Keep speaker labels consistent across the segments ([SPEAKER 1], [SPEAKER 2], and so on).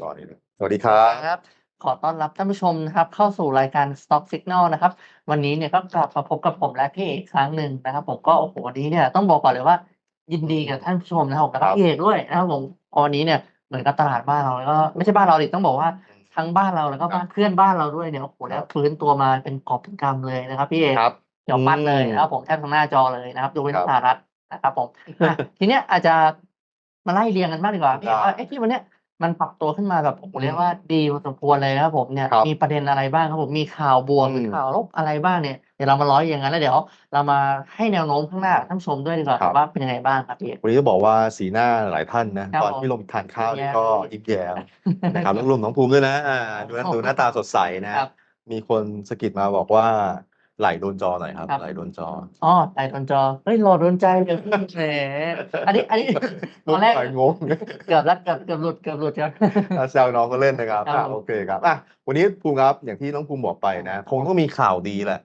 [SPEAKER 1] จอนี้เลยสวัสดีครับ
[SPEAKER 2] ครับ ขอต้อนรับท่านผู้ชมนะครับ เข้าสู่รายการ Stock Signal นะครับ วันนี้เนี่ยก็กลับมาพบกับผมและพี่เอกอีกครั้งหนึ่งนะครับ ผมก็โอ้โหวันนี้เนี่ยต้องบอกก่อนเลยว่า ยินดีกับท่านผู้ชมนะครับผมแล้ว
[SPEAKER 1] ค
[SPEAKER 2] ก็
[SPEAKER 1] รับ
[SPEAKER 2] พี่เอกด้วยนะครับผมเพราะวันนี้เนี่ยเหมือนกับตลาดบ้านเราแล้วก็ไม่ใช่บ้านเราดิต้องบอกว่าทั้งบ้านเราแล้วก็บ้านเพื่อนบ้านเราด้วยเนี่ยโอ้โหแล้วฟื้นตัวมาเป็นกอบเป็นกำเลยนะครับพี่เอก
[SPEAKER 1] ครับ
[SPEAKER 2] เดี๋ยวปั้นเลย
[SPEAKER 1] อืม
[SPEAKER 2] นะครับผมแทบทั้งหน้าจอเลยนะครับยกเว้น
[SPEAKER 1] ครับ
[SPEAKER 2] สหรัฐนะครับผมอะทีเนี้ยอาจจะมาไล่เรียงกันบ้างดีกว่าพี่
[SPEAKER 1] ได้
[SPEAKER 2] ว่าเอ๊ะที่วันเนี้ย มันปรับตัวขึ้นมาแบบโอ้โหเรียกว่าดีพอสมควรเลยนะครับผมเนี่ย
[SPEAKER 1] ครับ
[SPEAKER 2] มีประเด็นอะไรบ้างครับผมมีข่าวบวก
[SPEAKER 1] อืม
[SPEAKER 2] หรือข่าวลบอะไรบ้างเนี่ยเดี๋ยวเรามาร้อยเรียงกันแล้วเดี๋ยว เรามาให้แนวโน้มข้างหน้าท่านผู้ชมด้วยดีกว่าครับว่าเป็นยังไงบ้างครับพี่เอก
[SPEAKER 1] วันนี้จะบอกว่าสีหน้าหลายท่านนะ ครับตอน
[SPEAKER 2] ผม
[SPEAKER 1] ที่ลงทานข้าวนี่
[SPEAKER 2] แย้ม
[SPEAKER 1] ก็ยิ้มแย้มนะครับแล้วรวมน้องภูมิด้วยนะอ่าดูหน้าดูหน้าตาสดใสนะ
[SPEAKER 2] ครับ
[SPEAKER 1] มีคนสะกิดมาบอกว่า ไหลโดนจอหน่อยครับ
[SPEAKER 2] ครับ
[SPEAKER 1] ไหลโดนจอ
[SPEAKER 2] อ๋อไต่ตอนจอเฮ้ยรอโดนใจเลยพี่แหมอันนี้อันนี้ ตอนแรก
[SPEAKER 1] ไหลงง
[SPEAKER 2] เกือบแล้วเกือบเกือบหลุดเกือบหลุดครับ
[SPEAKER 1] อะแซวน้องก็เล่นนะครับ
[SPEAKER 2] ครับ
[SPEAKER 1] อะ
[SPEAKER 2] ผม
[SPEAKER 1] โอเคครับอะวันนี้ภูมิครับอย่างที่น้องภูมิบอกไปนะ คงต้องมีข่าวดีแหละ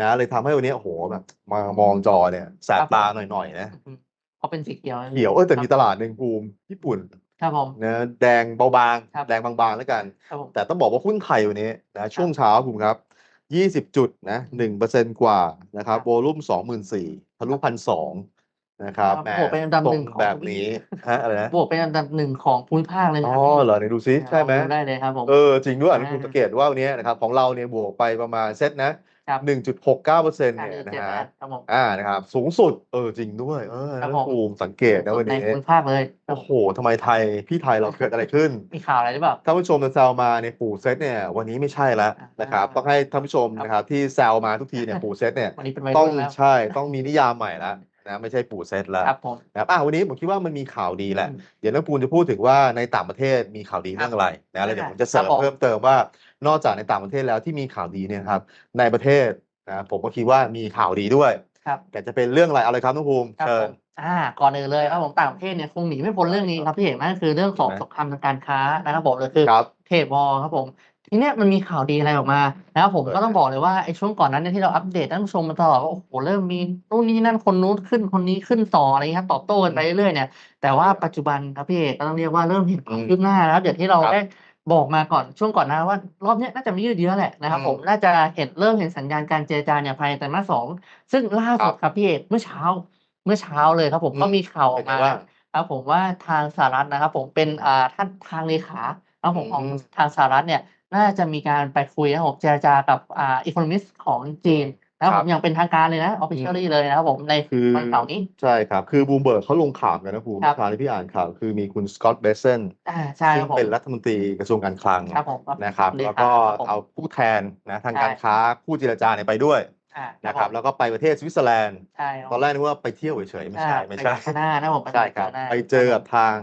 [SPEAKER 1] นะเลยทำให้วันนี้โอ้โหแบบมามองจอเนี่ยแสบตาหน่อยๆนะ
[SPEAKER 2] อืมเพราะเป็นสีเขียว
[SPEAKER 1] เขียวเออแต่มีตลาดหนึ่งภูมิญี่ปุ่น
[SPEAKER 2] ครับผม
[SPEAKER 1] นะแดงเบาบาง
[SPEAKER 2] ครับ
[SPEAKER 1] แดงบางๆแล้วกัน
[SPEAKER 2] ครับผม
[SPEAKER 1] แต่ต้องบอกว่าหุ้นไทยวันนี้นะช่วงเช้าคุณครับ 20 จุดนะ1%กว่านะครับโวลุ่ม24,000ทะลุพันสองนะครับ
[SPEAKER 2] ครับ
[SPEAKER 1] แหม
[SPEAKER 2] โอ้โหเป็นอันดับ
[SPEAKER 1] ตร
[SPEAKER 2] หนึ่
[SPEAKER 1] ง
[SPEAKER 2] งของ
[SPEAKER 1] แบบนี้ฮะอะไรนะ
[SPEAKER 2] บวกเป็นอันดับหนึ่งของภูมิภาคเลย
[SPEAKER 1] อ๋
[SPEAKER 2] นะ
[SPEAKER 1] อ
[SPEAKER 2] ครับ
[SPEAKER 1] เหรอไหนดูซิใช่ไหม
[SPEAKER 2] ลองดูได้เลยครับผม
[SPEAKER 1] เออจริงด้วยอันนี้
[SPEAKER 2] อ่า
[SPEAKER 1] คุณสังเกตว่าวันนี้นะครับของเราเนี่ยบวกไปประมาณเซตนะ ครับ1.69เปอร์เซ็นต์
[SPEAKER 2] อ่า
[SPEAKER 1] เนี่ย
[SPEAKER 2] เจ็
[SPEAKER 1] นะ
[SPEAKER 2] ด
[SPEAKER 1] ฮะ
[SPEAKER 2] แปดครับผม
[SPEAKER 1] อ่านะครับสูงสุดเออจริงด้วย เออ
[SPEAKER 2] ครับผม
[SPEAKER 1] ภูมิสังเกตนะวัน
[SPEAKER 2] ใน
[SPEAKER 1] นี้
[SPEAKER 2] ภูมิภาคเลย
[SPEAKER 1] โอ้โหทำไมไทยพี่ไทยเราเกิดอะไรขึ้น
[SPEAKER 2] มีข่าวอะไรหรือเปล่า
[SPEAKER 1] ท่านผู้ชมจะแซวมาในยปู่เซตเนี่ยวันนี้ไม่ใช่แล้ว
[SPEAKER 2] อ่าน
[SPEAKER 1] นะครับต้องให้ท่านผู้ชม
[SPEAKER 2] ครับ
[SPEAKER 1] นะครับที่แซวมาทุกทีเนี่ยปู่เซตเนี่ย
[SPEAKER 2] วันนี้เป็นวัย
[SPEAKER 1] ต้อ
[SPEAKER 2] รุ่
[SPEAKER 1] ง
[SPEAKER 2] นแล้ว
[SPEAKER 1] ใช่ต้องมีนิยามใหม่แล้ว นะไม่ใช่ปู่เซตแล้ว
[SPEAKER 2] ครับผม
[SPEAKER 1] นะครับอะวันนี้ผมคิดว่ามันมีข่าวดีแหละ
[SPEAKER 2] อืม
[SPEAKER 1] เดี๋ยวน้องปูนจะพูดถึงว่าในต่างประเทศมีข่าวดีเรื่องอะไรนะแล้วเดี๋ยวผมจะเสริม
[SPEAKER 2] ครับผม
[SPEAKER 1] เพิ่มเติมว่านอกจากในต่างประเทศแล้วที่มีข่าวดีเนี่ยครับในประเทศนะผมก็คิดว่ามีข่าวดีด้วย
[SPEAKER 2] ครับ
[SPEAKER 1] แต่จะเป็นเรื่องอะไรเอาเลยครับน้องภูมิ
[SPEAKER 2] ครับ
[SPEAKER 1] เชิ
[SPEAKER 2] ผ
[SPEAKER 1] ญ
[SPEAKER 2] มอ่าก่อนอื่นเลยครับผมต่างประเทศเนี่ยคงหนีไม่พ้นเรื่องนี้ครับพี่เอกนั่นก็คือเรื่องของ
[SPEAKER 1] นะ
[SPEAKER 2] สงครามทางการค้านะครับผมเลยคือ
[SPEAKER 1] ครับ
[SPEAKER 2] เทรดวอร์ครับผม ทีเนี้ยมันมีข่าวดีอะไรออกมานะครับผม
[SPEAKER 1] เปิด
[SPEAKER 2] ก็ต้องบอกเลยว่าไอ้ช่วงก่อนนั้นเนี่ยที่เราอัปเดตท่านผู้ชมมาตลอดว่าโอ้โหเริ่มมีนู่นนี่นั่นคนนู้นขึ้นคนนี้ขึ้นต่ออะไรเงี้ยครับตอบโต้กันไปเรื่อยๆเนี่ยแต่ว่าปัจจุบันครับพี่เอกก็ต้องเรียกว่าเริ่มเห็นความ
[SPEAKER 1] อืม
[SPEAKER 2] คืบหน้าแล้วเดี๋ยวที่เรา
[SPEAKER 1] ครับ
[SPEAKER 2] ได้บอกมาก่อนช่วงก่อนหน้าว่ารอบเนี้ยน่าจะไม่ยืดเยื้อแหละนะครับ
[SPEAKER 1] อืม
[SPEAKER 2] ผมน่าจะเห็นเริ่มเห็นสัญญาณการเจรจาเนี่ยภายในไตรมาสสองซึ่งล่าสุดครับพี่เอกเมื่อเช้า เมื่อเช้าเลยครับผม
[SPEAKER 1] อืม
[SPEAKER 2] ก็มีข่าวอ
[SPEAKER 1] เป็
[SPEAKER 2] อนก
[SPEAKER 1] ไง
[SPEAKER 2] มา
[SPEAKER 1] บ้าง
[SPEAKER 2] ครับผมว่าทางสหรัฐนะครับผมเป็นอ่าท่านทางเลขาครับผมของ
[SPEAKER 1] อืม
[SPEAKER 2] ทางสหรัฐเนี่ย น่าจะมีการไปคุยนะครับผมเจรจากับอ่าอีโคโนมิสของจีนนะครับ
[SPEAKER 1] ค
[SPEAKER 2] ผ
[SPEAKER 1] รับ
[SPEAKER 2] มอย่างเป็นทางการเลยนะออฟฟิเชียลเลยนะครับผมใน
[SPEAKER 1] คือ
[SPEAKER 2] วันเสาร์นี้
[SPEAKER 1] ใช่ครับ คือบูมเบิร์กเขาลงข่าวกันนะภูมิ
[SPEAKER 2] ครับ
[SPEAKER 1] เมื่อเช้าที่พี่อ่านข่าวคือมีคุณสกอตต์เบเซน
[SPEAKER 2] อ่าใช่ค
[SPEAKER 1] ซึ่
[SPEAKER 2] รั
[SPEAKER 1] ง
[SPEAKER 2] บผม
[SPEAKER 1] เป็นรัฐมนตรีกระทรวงการคลัง
[SPEAKER 2] ครับผม
[SPEAKER 1] นะครับ
[SPEAKER 2] เล
[SPEAKER 1] แล้ว
[SPEAKER 2] ขา
[SPEAKER 1] ก็
[SPEAKER 2] ครับผม
[SPEAKER 1] เอาผู้แทนนะทาง
[SPEAKER 2] ใช่
[SPEAKER 1] การค้าผู้เจรจาเนี่ยไปด้วย
[SPEAKER 2] อ่า
[SPEAKER 1] นะครับ
[SPEAKER 2] ผม
[SPEAKER 1] แล้วก็ไปประเทศสวิตเซอร์แลนด์
[SPEAKER 2] ใช่คบ
[SPEAKER 1] ตอนแรกนึกว่าไปเที่ยวเฉยๆไม่ใช่
[SPEAKER 2] อ่า
[SPEAKER 1] ไม่
[SPEAKER 2] ป
[SPEAKER 1] ใช่
[SPEAKER 2] ข้างหน้านะผม
[SPEAKER 1] ใช่ครับ
[SPEAKER 2] ข้างหน้า
[SPEAKER 1] ไปเจอกับทาง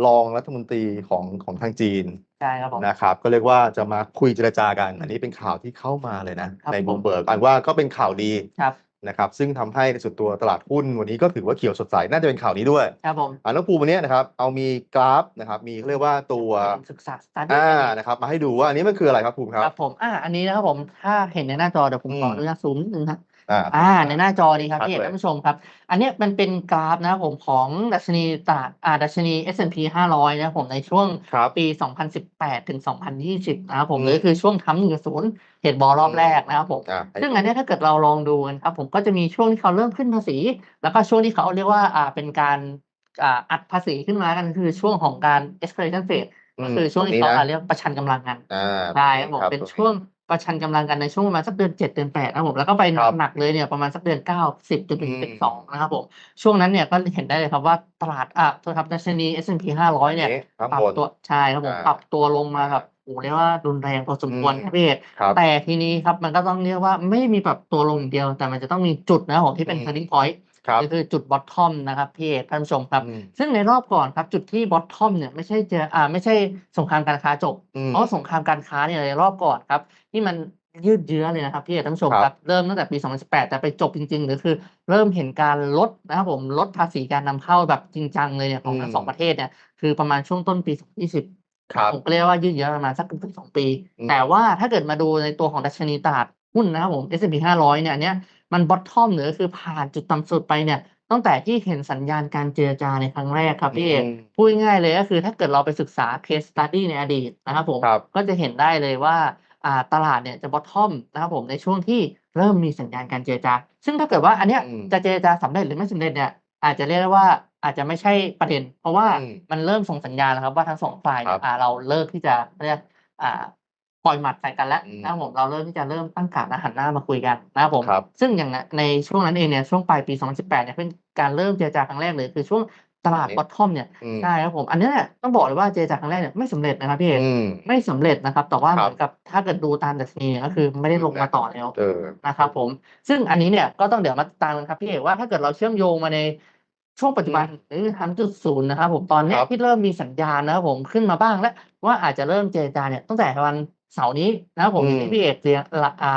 [SPEAKER 1] รองรัฐมนตรีของของทางจีน
[SPEAKER 2] ใช่ครับผม
[SPEAKER 1] นะครับก็เรียกว่าจะมาคุยเจรจากัน อันนี้เป็นข่าวที่เข้ามาเลยนะ
[SPEAKER 2] ครับ
[SPEAKER 1] ใน
[SPEAKER 2] ผม
[SPEAKER 1] บูมเบิร์กอันว่าก็เป็นข่าวดี
[SPEAKER 2] ครับ
[SPEAKER 1] นะครับซึ่งทำให้ในส่วนตัวตลาดหุ้นวันนี้ก็ถือว่าเขียวสดใสน่าจะเป็นข่าวนี้ด้วย
[SPEAKER 2] ครับผม
[SPEAKER 1] อ่าน้องภูมิวันนี้นะครับเอามีกราฟนะครับมีเขาเรียกว่าตัว
[SPEAKER 2] เป็นศึกษาสตาร์
[SPEAKER 1] อ่านะครับมาให้ดูว่าอันนี้มันคืออะไรครับภูมิค
[SPEAKER 2] ค
[SPEAKER 1] รั
[SPEAKER 2] รับบผมอ่าอันนี้นะครับผมถ้าเห็นในหน้าจอเดี๋ยวผมขอ
[SPEAKER 1] อืม
[SPEAKER 2] อนุญาตซูมนิดนึงครับ
[SPEAKER 1] อ่า
[SPEAKER 2] อ่าในหน้าจอนี้ครับ
[SPEAKER 1] ชัด
[SPEAKER 2] พี่เอก
[SPEAKER 1] เลย
[SPEAKER 2] ท่านผู้ชมครับ อันเนี้ยมันเป็นกราฟนะครับผมของดัชนีตลาดอ่าดัชนี S&P 500 นะครับผมในช่วง
[SPEAKER 1] ครับ
[SPEAKER 2] ปี 2018 ถึง 2020 นะครับผม
[SPEAKER 1] อืม
[SPEAKER 2] หรือคือช่วงทำหนึ่งศูนย์เหตุบอลรอบแรกนะครับผม
[SPEAKER 1] อ่า
[SPEAKER 2] ซึ่งอันเนี้ยถ้าเกิดเราลองดูกันครับผมก็จะมีช่วงที่เขาเริ่มขึ้นภาษี แล้วก็ช่วงที่เขาเรียกว่าอ่าเป็นการอ่าอัดภาษีขึ้นมากันคือช่วงของการ escalation phase ก็คือช่วงที่เขา
[SPEAKER 1] ตร
[SPEAKER 2] อ่า
[SPEAKER 1] นี้นะ
[SPEAKER 2] เรียกประชันกำลังกัน
[SPEAKER 1] อ่า
[SPEAKER 2] ใช่ครับผม
[SPEAKER 1] ครับ
[SPEAKER 2] เป็น
[SPEAKER 1] ตรงนี้
[SPEAKER 2] ช่วง ประชันกำลังกันในช่วงประมาณสักเดือนเจ็ดเดือนแปดนะครับผมแล้วก็ไป
[SPEAKER 1] ครับ
[SPEAKER 2] หนักๆเลยเนี่ยประมาณสักเดือนเก้าสิบจนถึง
[SPEAKER 1] อืม
[SPEAKER 2] สิบสองนะครับผมช่วงนั้นเนี่ยก็เห็นได้เลยครับว่าตลาดอะโทษครับดัชนี S&P 500เนี่ย
[SPEAKER 1] ข้าง
[SPEAKER 2] ปรั
[SPEAKER 1] บบน
[SPEAKER 2] ตัวใช่ครับผม
[SPEAKER 1] อ่า
[SPEAKER 2] ปรับตัวลงมาแบบโอ้โหเรียกว่ารุนแรงพอสมควร
[SPEAKER 1] อืม
[SPEAKER 2] ครับพี่เอก
[SPEAKER 1] ครับ
[SPEAKER 2] แต่ทีนี้ครับมันก็ต้องเรียกว่าไม่มีปรับตัวลงอย่างเดียว แต่มันจะต้องมีจุดนะครับผมที่เป็น
[SPEAKER 1] อืม
[SPEAKER 2] turning point
[SPEAKER 1] ครับ
[SPEAKER 2] ก็คือจุด bottom นะครับพี่เอกท่านผู้ชมครับ
[SPEAKER 1] อืม
[SPEAKER 2] ซึ่งในรอบก่อนครับจุดที่ bottom เนี่ยไม่ใช่เจออ่าไม่ใช่สงครามการค้าจบ
[SPEAKER 1] อืม
[SPEAKER 2] เพราะสงครามการค้าเนี่ยในรอบก่อนครับที่มันยืดเยื้อเลยนะครับพี่เอกท่านผู้ชม
[SPEAKER 1] ครับ
[SPEAKER 2] ครับเริ่มตั้งแต่ปี 2018 แต่ไปจบจริงๆหรือคือเริ่มเห็นการลดนะครับผมลดภาษีการนำเข้าแบบจริงจังเลยเนี่ยของทั้งสองประเทศเนี่ยคือประมาณช่วงต้นปี 2020
[SPEAKER 1] ครับ
[SPEAKER 2] ผมก็เรียกว่ายืดเยื้อประมาณสักเกือบสองปี
[SPEAKER 1] อืม
[SPEAKER 2] แต่ว่าถ้าเกิดมาดูในตัวของดัชนีตลาดหุ้นนะครับผม S&P 500 เนี่ยอันเนี้ย มัน bottom หรือคือผ่านจุดต่ำสุดไปเนี่ยตั้งแต่ที่เห็นสัญญาณการเจรจาในครั้งแรกครับพี่เอก
[SPEAKER 1] อืม
[SPEAKER 2] พูดง่ายๆเลยก็คือถ้าเกิดเราไปศึกษา case study ในอดีตนะครับผม
[SPEAKER 1] ครับ
[SPEAKER 2] ก็จะเห็นได้เลยว่าอ่าตลาดเนี่ยจะ bottom นะครับผมในช่วงที่เริ่มมีสัญญาณการเจรจา ซึ่งถ้าเกิดว่าอันเนี้ย
[SPEAKER 1] อืม
[SPEAKER 2] จะเจรจาสำเร็จหรือไม่สำเร็จเนี่ยอาจจะเรียกได้ว่าอาจจะไม่ใช่ประเด็น เพราะว่า
[SPEAKER 1] อืม
[SPEAKER 2] มันเริ่มส่งสัญญาณแล้วครับว่าทั้งสองฝ่ายเนี่
[SPEAKER 1] ครั
[SPEAKER 2] ย
[SPEAKER 1] บ
[SPEAKER 2] อ่าเราเลิกที่จะเรียกอ่า ปล่อยหมัดใส่กันแล้ว
[SPEAKER 1] อืม
[SPEAKER 2] นะครับผมเราเริ่มที่จะเริ่มตั้งการดและหันหน้ามาคุยกันนะครับผม
[SPEAKER 1] ครับ
[SPEAKER 2] ซึ่งอย่างในช่วงนั้นเองเนี่ยช่วงปลายปี 2018 เนี่ยเป็นการเริ่มเจรจาครั้งแรกเลยคือช่วงตลาด
[SPEAKER 1] อันนี้
[SPEAKER 2] bottom เนี่ย
[SPEAKER 1] อืม
[SPEAKER 2] ใช่ครับผม อันเนี้ยเนี่ยต้องบอกเลยว่าเจรจาครั้งแรกเนี่ยไม่สำเร็จนะครับพี่เอก
[SPEAKER 1] อืม
[SPEAKER 2] ไม่สำเร็จนะครับ แต่ว่า
[SPEAKER 1] ค
[SPEAKER 2] เห
[SPEAKER 1] รับ
[SPEAKER 2] มือนกับถ้าเกิดดูตามดัชนีเนี่ยก็คือไม่ได้ลงมาต่อแล้ว
[SPEAKER 1] เออ
[SPEAKER 2] นะครับผม ซึ่งอันนี้เนี่ยก็ต้องเดี๋ยวมาติดตามกันครับพี่เอกว่าถ้าเกิดเราเชื่อมโยงมาในช่วงปัจจุบันหรือทำจุดศูนย์นะครับผมตอนเนี้ย
[SPEAKER 1] ครับ
[SPEAKER 2] ที่เริ่มมีสัญญาณนะครับผมขึ้นมาบ้างแล้วว่าอาจจะเริ่มเจรจาเนี่ยตั้งแต่วัน เสาร์นี้นะครับผม
[SPEAKER 1] อืม
[SPEAKER 2] ที่พี่เอกเรียนละอ่า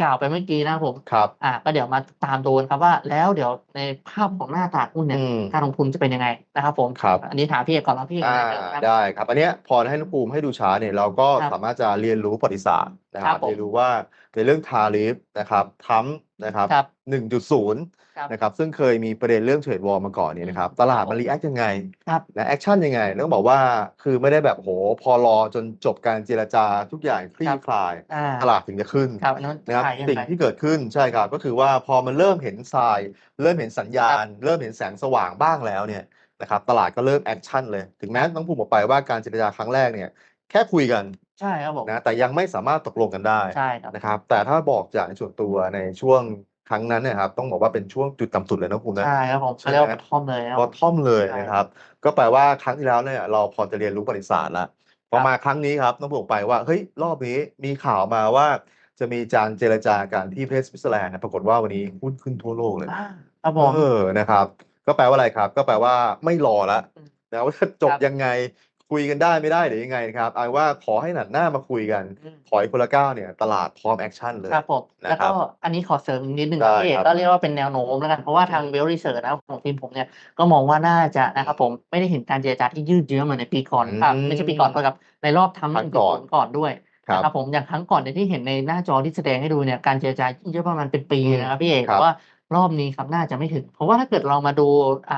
[SPEAKER 2] กล่าวไปเมื่อกี้นะครับผม
[SPEAKER 1] ครับ
[SPEAKER 2] อ่า ก็เดี๋ยวมาตามดูกันครับว่าแล้วเดี๋ยวในภาพของหน้าตลาดหุ้นเนี่ย
[SPEAKER 1] อืม
[SPEAKER 2] การลงทุนจะเป็นยังไงนะครับผม
[SPEAKER 1] ครับ
[SPEAKER 2] อันนี้ถามพี่เอกก่อนนะพี่เอก
[SPEAKER 1] อ่า
[SPEAKER 2] นะครั
[SPEAKER 1] ได้ครับ อันเนี้ยพอให้น้องภูมิให้ดูชาร์ตเนี่ยเราก็
[SPEAKER 2] ครับ
[SPEAKER 1] สามารถจะเรียนรู้ประวัติศาสตร์นะค
[SPEAKER 2] ครั
[SPEAKER 1] รับบ
[SPEAKER 2] ผม
[SPEAKER 1] เรียนรู้ว่าในเรื่องทาริฟนะครับทัมนะครับ
[SPEAKER 2] ครับ
[SPEAKER 1] หนึ่งจุดศูนย์
[SPEAKER 2] ครับ
[SPEAKER 1] นะครับซึ่งเคยมีประเด็นเรื่องเทรดวอลมาก่อนเนี่ยนะครับตลาดมันรีแอคยังไง
[SPEAKER 2] ครับ
[SPEAKER 1] และแอคชั่นยังไงต้องบอกว่าคือไม่ได้แบบโหพอรอจนจบการเจรจาทุกอย่างคลี่
[SPEAKER 2] ครับ
[SPEAKER 1] คลาย
[SPEAKER 2] อ่า
[SPEAKER 1] ตลาดถึงจะขึ้น
[SPEAKER 2] ครับอันนั้น
[SPEAKER 1] นะครับ
[SPEAKER 2] ขายยัง
[SPEAKER 1] สิ่ง
[SPEAKER 2] ไง
[SPEAKER 1] ที่เกิดขึ้นใช่ครับก็คือว่าพอมันเริ่มเห็นทราย เริ่มเห็นสัญญาณ เริ่มเห็นแสงสว่างบ้างแล้วเนี่ยนะครับตลาดก็เริ่มแอคชั่นเลย ถึงแม้ต้องพูดออกไปว่าการเจรจาครั้งแรกเนี่ยแค่คุยกัน
[SPEAKER 2] ใช่ครับผม
[SPEAKER 1] นะแต่ยังไม่สามารถตกลงกันได้
[SPEAKER 2] ใช่ครับ
[SPEAKER 1] นะครับแต่ถ้าบอกจากในส่วนตัวในช่วง ครั้งนั้นเนยครับต้องบอกว่าเป็นช่วงจุดต่ำสุดเลยนะคุณนะ
[SPEAKER 2] ใช่ครับผม
[SPEAKER 1] ใช่
[SPEAKER 2] เขาเรียก
[SPEAKER 1] ไหม
[SPEAKER 2] ว่า bottom เลยครับ
[SPEAKER 1] บอททอมเลย
[SPEAKER 2] ใช่
[SPEAKER 1] นะครับ ก็แปลว่าครั้งที่แล้วเนี่ยเราพอจะเรียนรู้ประวัติศาสตร์แล้วพอ
[SPEAKER 2] ครับ
[SPEAKER 1] มาครั้งนี้ครับต้องบอกไปว่าเฮ้ยรอบนี้มีข่าวมาว่า จะมีการเจรจากันที่ประเทศสวิตเซอร์แลนด์นะปรากฏว่าวันนี้หุ้นขึ้นทั่วโลกเลย
[SPEAKER 2] อ่าครับผม
[SPEAKER 1] เออนะครับ ก็แปลว่าอะไรครับ ก็แปลว่าไม่รอละ
[SPEAKER 2] อืม
[SPEAKER 1] นะว่าจะจบ
[SPEAKER 2] ครับ
[SPEAKER 1] ยังไง คุยกันได้ไม่ได้หรือยังไงนะครับเอาว่าขอให้หนัดหน้ามาคุยกัน
[SPEAKER 2] อืม
[SPEAKER 1] ถอยคนละก้าวเนี่ย ตลาดพร้อมแอคชั่นเลย
[SPEAKER 2] ครับผม
[SPEAKER 1] นะ
[SPEAKER 2] แล้ว
[SPEAKER 1] ครั
[SPEAKER 2] ก็
[SPEAKER 1] บ
[SPEAKER 2] อันนี้ขอเสริมอีกนิดนึง
[SPEAKER 1] ได้
[SPEAKER 2] ครับพี่เอก
[SPEAKER 1] ครับ
[SPEAKER 2] ก็เรียกว่าเป็นแนวโน้มแล้วกัน เพราะว่าทางเวลรีเสิร์ชนะครับของทีมผมเนี่ย ก็มองว่าน่าจะนะครับผมไม่ได้เห็นการเจรจาที่ยืดเยื้อเหมือนในปีก่อน
[SPEAKER 1] อืม
[SPEAKER 2] ครับไม่ใช่ปีก่อนครับในรอบทำ
[SPEAKER 1] ครั้งก่อน
[SPEAKER 2] ก่อนด้วย
[SPEAKER 1] ครับ
[SPEAKER 2] นะครับผมอย่างครั้งก่อนเนี่ยที่เห็นในหน้าจอที่แสดงให้ดูเนี่ยการเจรจายืดเยื้อประมาณเป็นปี
[SPEAKER 1] อืม
[SPEAKER 2] นะครับพี่เอก
[SPEAKER 1] ครับ
[SPEAKER 2] แต่ว่ารอบนี้ครับน่าจะไม่ถึง เพราะว่าถ้าเกิดเรามาดูอ่า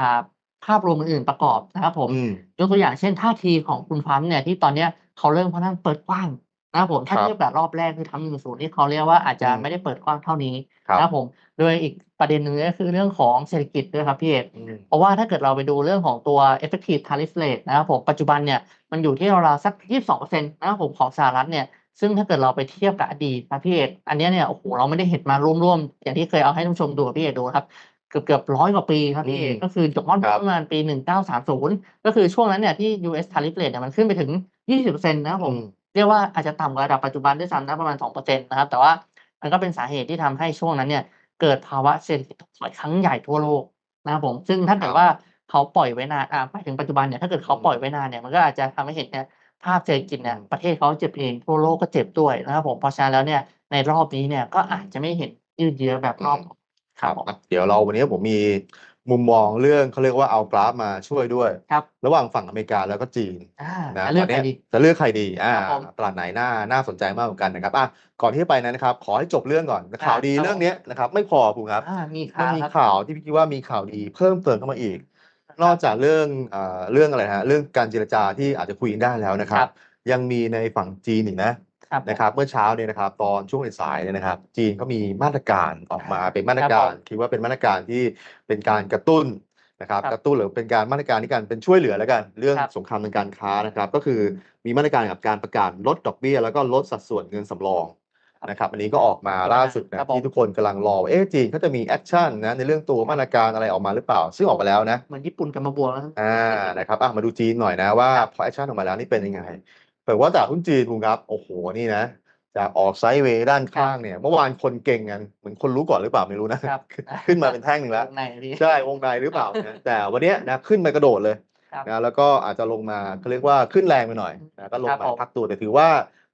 [SPEAKER 2] ภาพรวมอื่นๆประกอบนะครับผม
[SPEAKER 1] อืม
[SPEAKER 2] ยกตัวอย่างเช่นท่าทีของคุณทรัมป์เนี่ยที่ตอนเนี้ยเขาเริ่มค่อนข้างเปิดกว้างนะครับผมถ้า
[SPEAKER 1] ครับ
[SPEAKER 2] เทียบกับรอบแรกคือทำหนึ่งศูนย์ที่เขาเรียกว่าอาจจะ
[SPEAKER 1] อืม
[SPEAKER 2] ไม่ได้เปิดกว้างเท่านี้
[SPEAKER 1] ครับ
[SPEAKER 2] นะครับผมโดยอีกประเด็นหนึ่งก็คือเรื่องของเศรษฐกิจด้วยครับพี่เอก
[SPEAKER 1] อืม
[SPEAKER 2] เพราะว่าถ้าเกิดเราไปดูเรื่องของตัว effective tariff rate นะครับผมปัจจุบันเนี่ยมันอยู่ที่ราวๆสัก 22%นะครับผมของสหรัฐเนี่ยซึ่งถ้าเกิดเราไปเทียบกับอดีตนะพี่เอกอันเนี้ยเนี่ยโอ้โหเราไม่ได้เห็นมาร่วมๆอย่างที่เคยเอาให้ท่านผู้ชมดูพี่เอกดูครับ เกือบเกือบร้อยกว่าปีครับพี่เอก
[SPEAKER 1] อืม
[SPEAKER 2] ก็คือย้อน
[SPEAKER 1] ครับ
[SPEAKER 2] ประมาณปี 1930 ก็คือช่วงนั้นเนี่ยที่ US tariff rate เนี่ยมันขึ้นไปถึง 20%นะครับผม
[SPEAKER 1] อืม
[SPEAKER 2] เรียกว่าอาจจะต่ำกว่าระดับปัจจุบันด้วยซ้ำนะประมาณ 2%นะครับ แต่ว่ามันก็เป็นสาเหตุที่ทำให้ช่วงนั้นเนี่ยเกิดภาวะเศรษฐกิจถดถอยครั้งใหญ่ทั่วโลกนะครับผม ซึ่งถ้าเกิดว่าเขาปล่อยไว้นานอ่าไปถึงปัจจุบันเนี่ยถ้าเกิดเขาปล่อยไว้นานเนี่ยมันก็อาจจะทำให้เห็นเนี่ยภาพเศรษฐกิจเนี่ย
[SPEAKER 1] อืม
[SPEAKER 2] ประเทศเขาเจ็บเองทั่วโลกก็เจ็บด้วยนะครับผมเพราะฉะนั้นแล้วเนี่ยในรอบนี้เนี่ยก็อาจจะไม่เห็นยืดเยื้อแบบรอบก่อน ครับผม
[SPEAKER 1] อะเดี๋ยวเราวันนี้ผมมีมุมมองเรื่องเขาเรียกว่าเอากราฟมาช่วยด้วย
[SPEAKER 2] ครับ
[SPEAKER 1] ระหว่างฝั่งอเมริกาแล้วก็จีน
[SPEAKER 2] อ่า
[SPEAKER 1] นะ
[SPEAKER 2] จะเลือก
[SPEAKER 1] ตน
[SPEAKER 2] ใคร
[SPEAKER 1] นี้ย
[SPEAKER 2] ดี
[SPEAKER 1] จะเลือกใครดีอ่า
[SPEAKER 2] ครับผม
[SPEAKER 1] ตลาดไหนน่าน่าสนใจมากกว่ากันนะครับอะก่อนที่จะไปนั้นนะครับ ขอให้จบเรื่องก่อนข่าวดี
[SPEAKER 2] ครับ
[SPEAKER 1] เรื่องเนี้ยนะครับ ไม่พอคุณครับ
[SPEAKER 2] อ่ามี
[SPEAKER 1] มั
[SPEAKER 2] ข่านว
[SPEAKER 1] มี
[SPEAKER 2] ครับ
[SPEAKER 1] ข่าวที่พี่คิดว่ามีข่าวดีเพิ่มเติมเข้ามาอีก นอกจากเรื่องอ่าเรื่องอะไรฮะเรื่องการเจรจาที่อาจจะคุยกันได้แล้วนะครั
[SPEAKER 2] ครับ บ
[SPEAKER 1] ยังมีในฝั่งจีนอีกนะ ครับ นะครับเมื่อเช้าเนี่ยนะครับตอนช่วงสายๆเนี่ยนะครับ จีนก็มีมาตรการออกมาเป็นมาตรการคิดว่าเป็นมาตรการที่เป็นการกระตุ้นนะครับ
[SPEAKER 2] ครับ
[SPEAKER 1] กระตุ้นหรือเป็นการมาตรการที่การเป็นช่วยเหลือแล้วกัน เรื่อง
[SPEAKER 2] ครับ
[SPEAKER 1] สงครามทางการค้านะครับ ก็คือมีมาตรการกับการประกาศลดดอกเบี้ย แล้วก็ลดสัดส่วนเงินสำรองนะครับอันนี้ก็ออกมาล่าสุด
[SPEAKER 2] ครั
[SPEAKER 1] นะ
[SPEAKER 2] บผม
[SPEAKER 1] ที่ทุกคนกำลังรอว่าเอ๊ะจีนเขาจะมีแอคชั่นนะในเรื่องตัวมาตรการอะไรออกมาหรือเปล่า ซึ่งออกมาแล้วนะ
[SPEAKER 2] เหมือนญี่ปุ่นกลับมาบวกแล้ว
[SPEAKER 1] อ่านะครับอะมาดูจีนหน่อยนะว่า
[SPEAKER 2] ครับ
[SPEAKER 1] พอแอคชั่นออกมาแล้วนี่เป็นยังไง แปลว่าจากหุ้นจีนคุณครับ โอ้โห นี่นะ จากออกไซด์เวย์ด้านข้างเนี่ย เมื่อวานคนเก่งกัน เหมือนคนรู้ก่อนหรือเปล่าไม่รู้นะ
[SPEAKER 2] ครับ
[SPEAKER 1] ขึ้นมาเป็นแท่งหนึ่งแล้ว
[SPEAKER 2] วงในพี่
[SPEAKER 1] ใช่วงในหรือเปล่านะแต่วันเนี้ยนะขึ้นมากระโดดเลย
[SPEAKER 2] ครับ
[SPEAKER 1] นะแล้วก็อาจจะลงมาเขาเรียกว่าขึ้นแรงไปหน่อยนะก็ลง
[SPEAKER 2] ครับ
[SPEAKER 1] มา
[SPEAKER 2] ผม
[SPEAKER 1] พักตัวแต่ถือว่า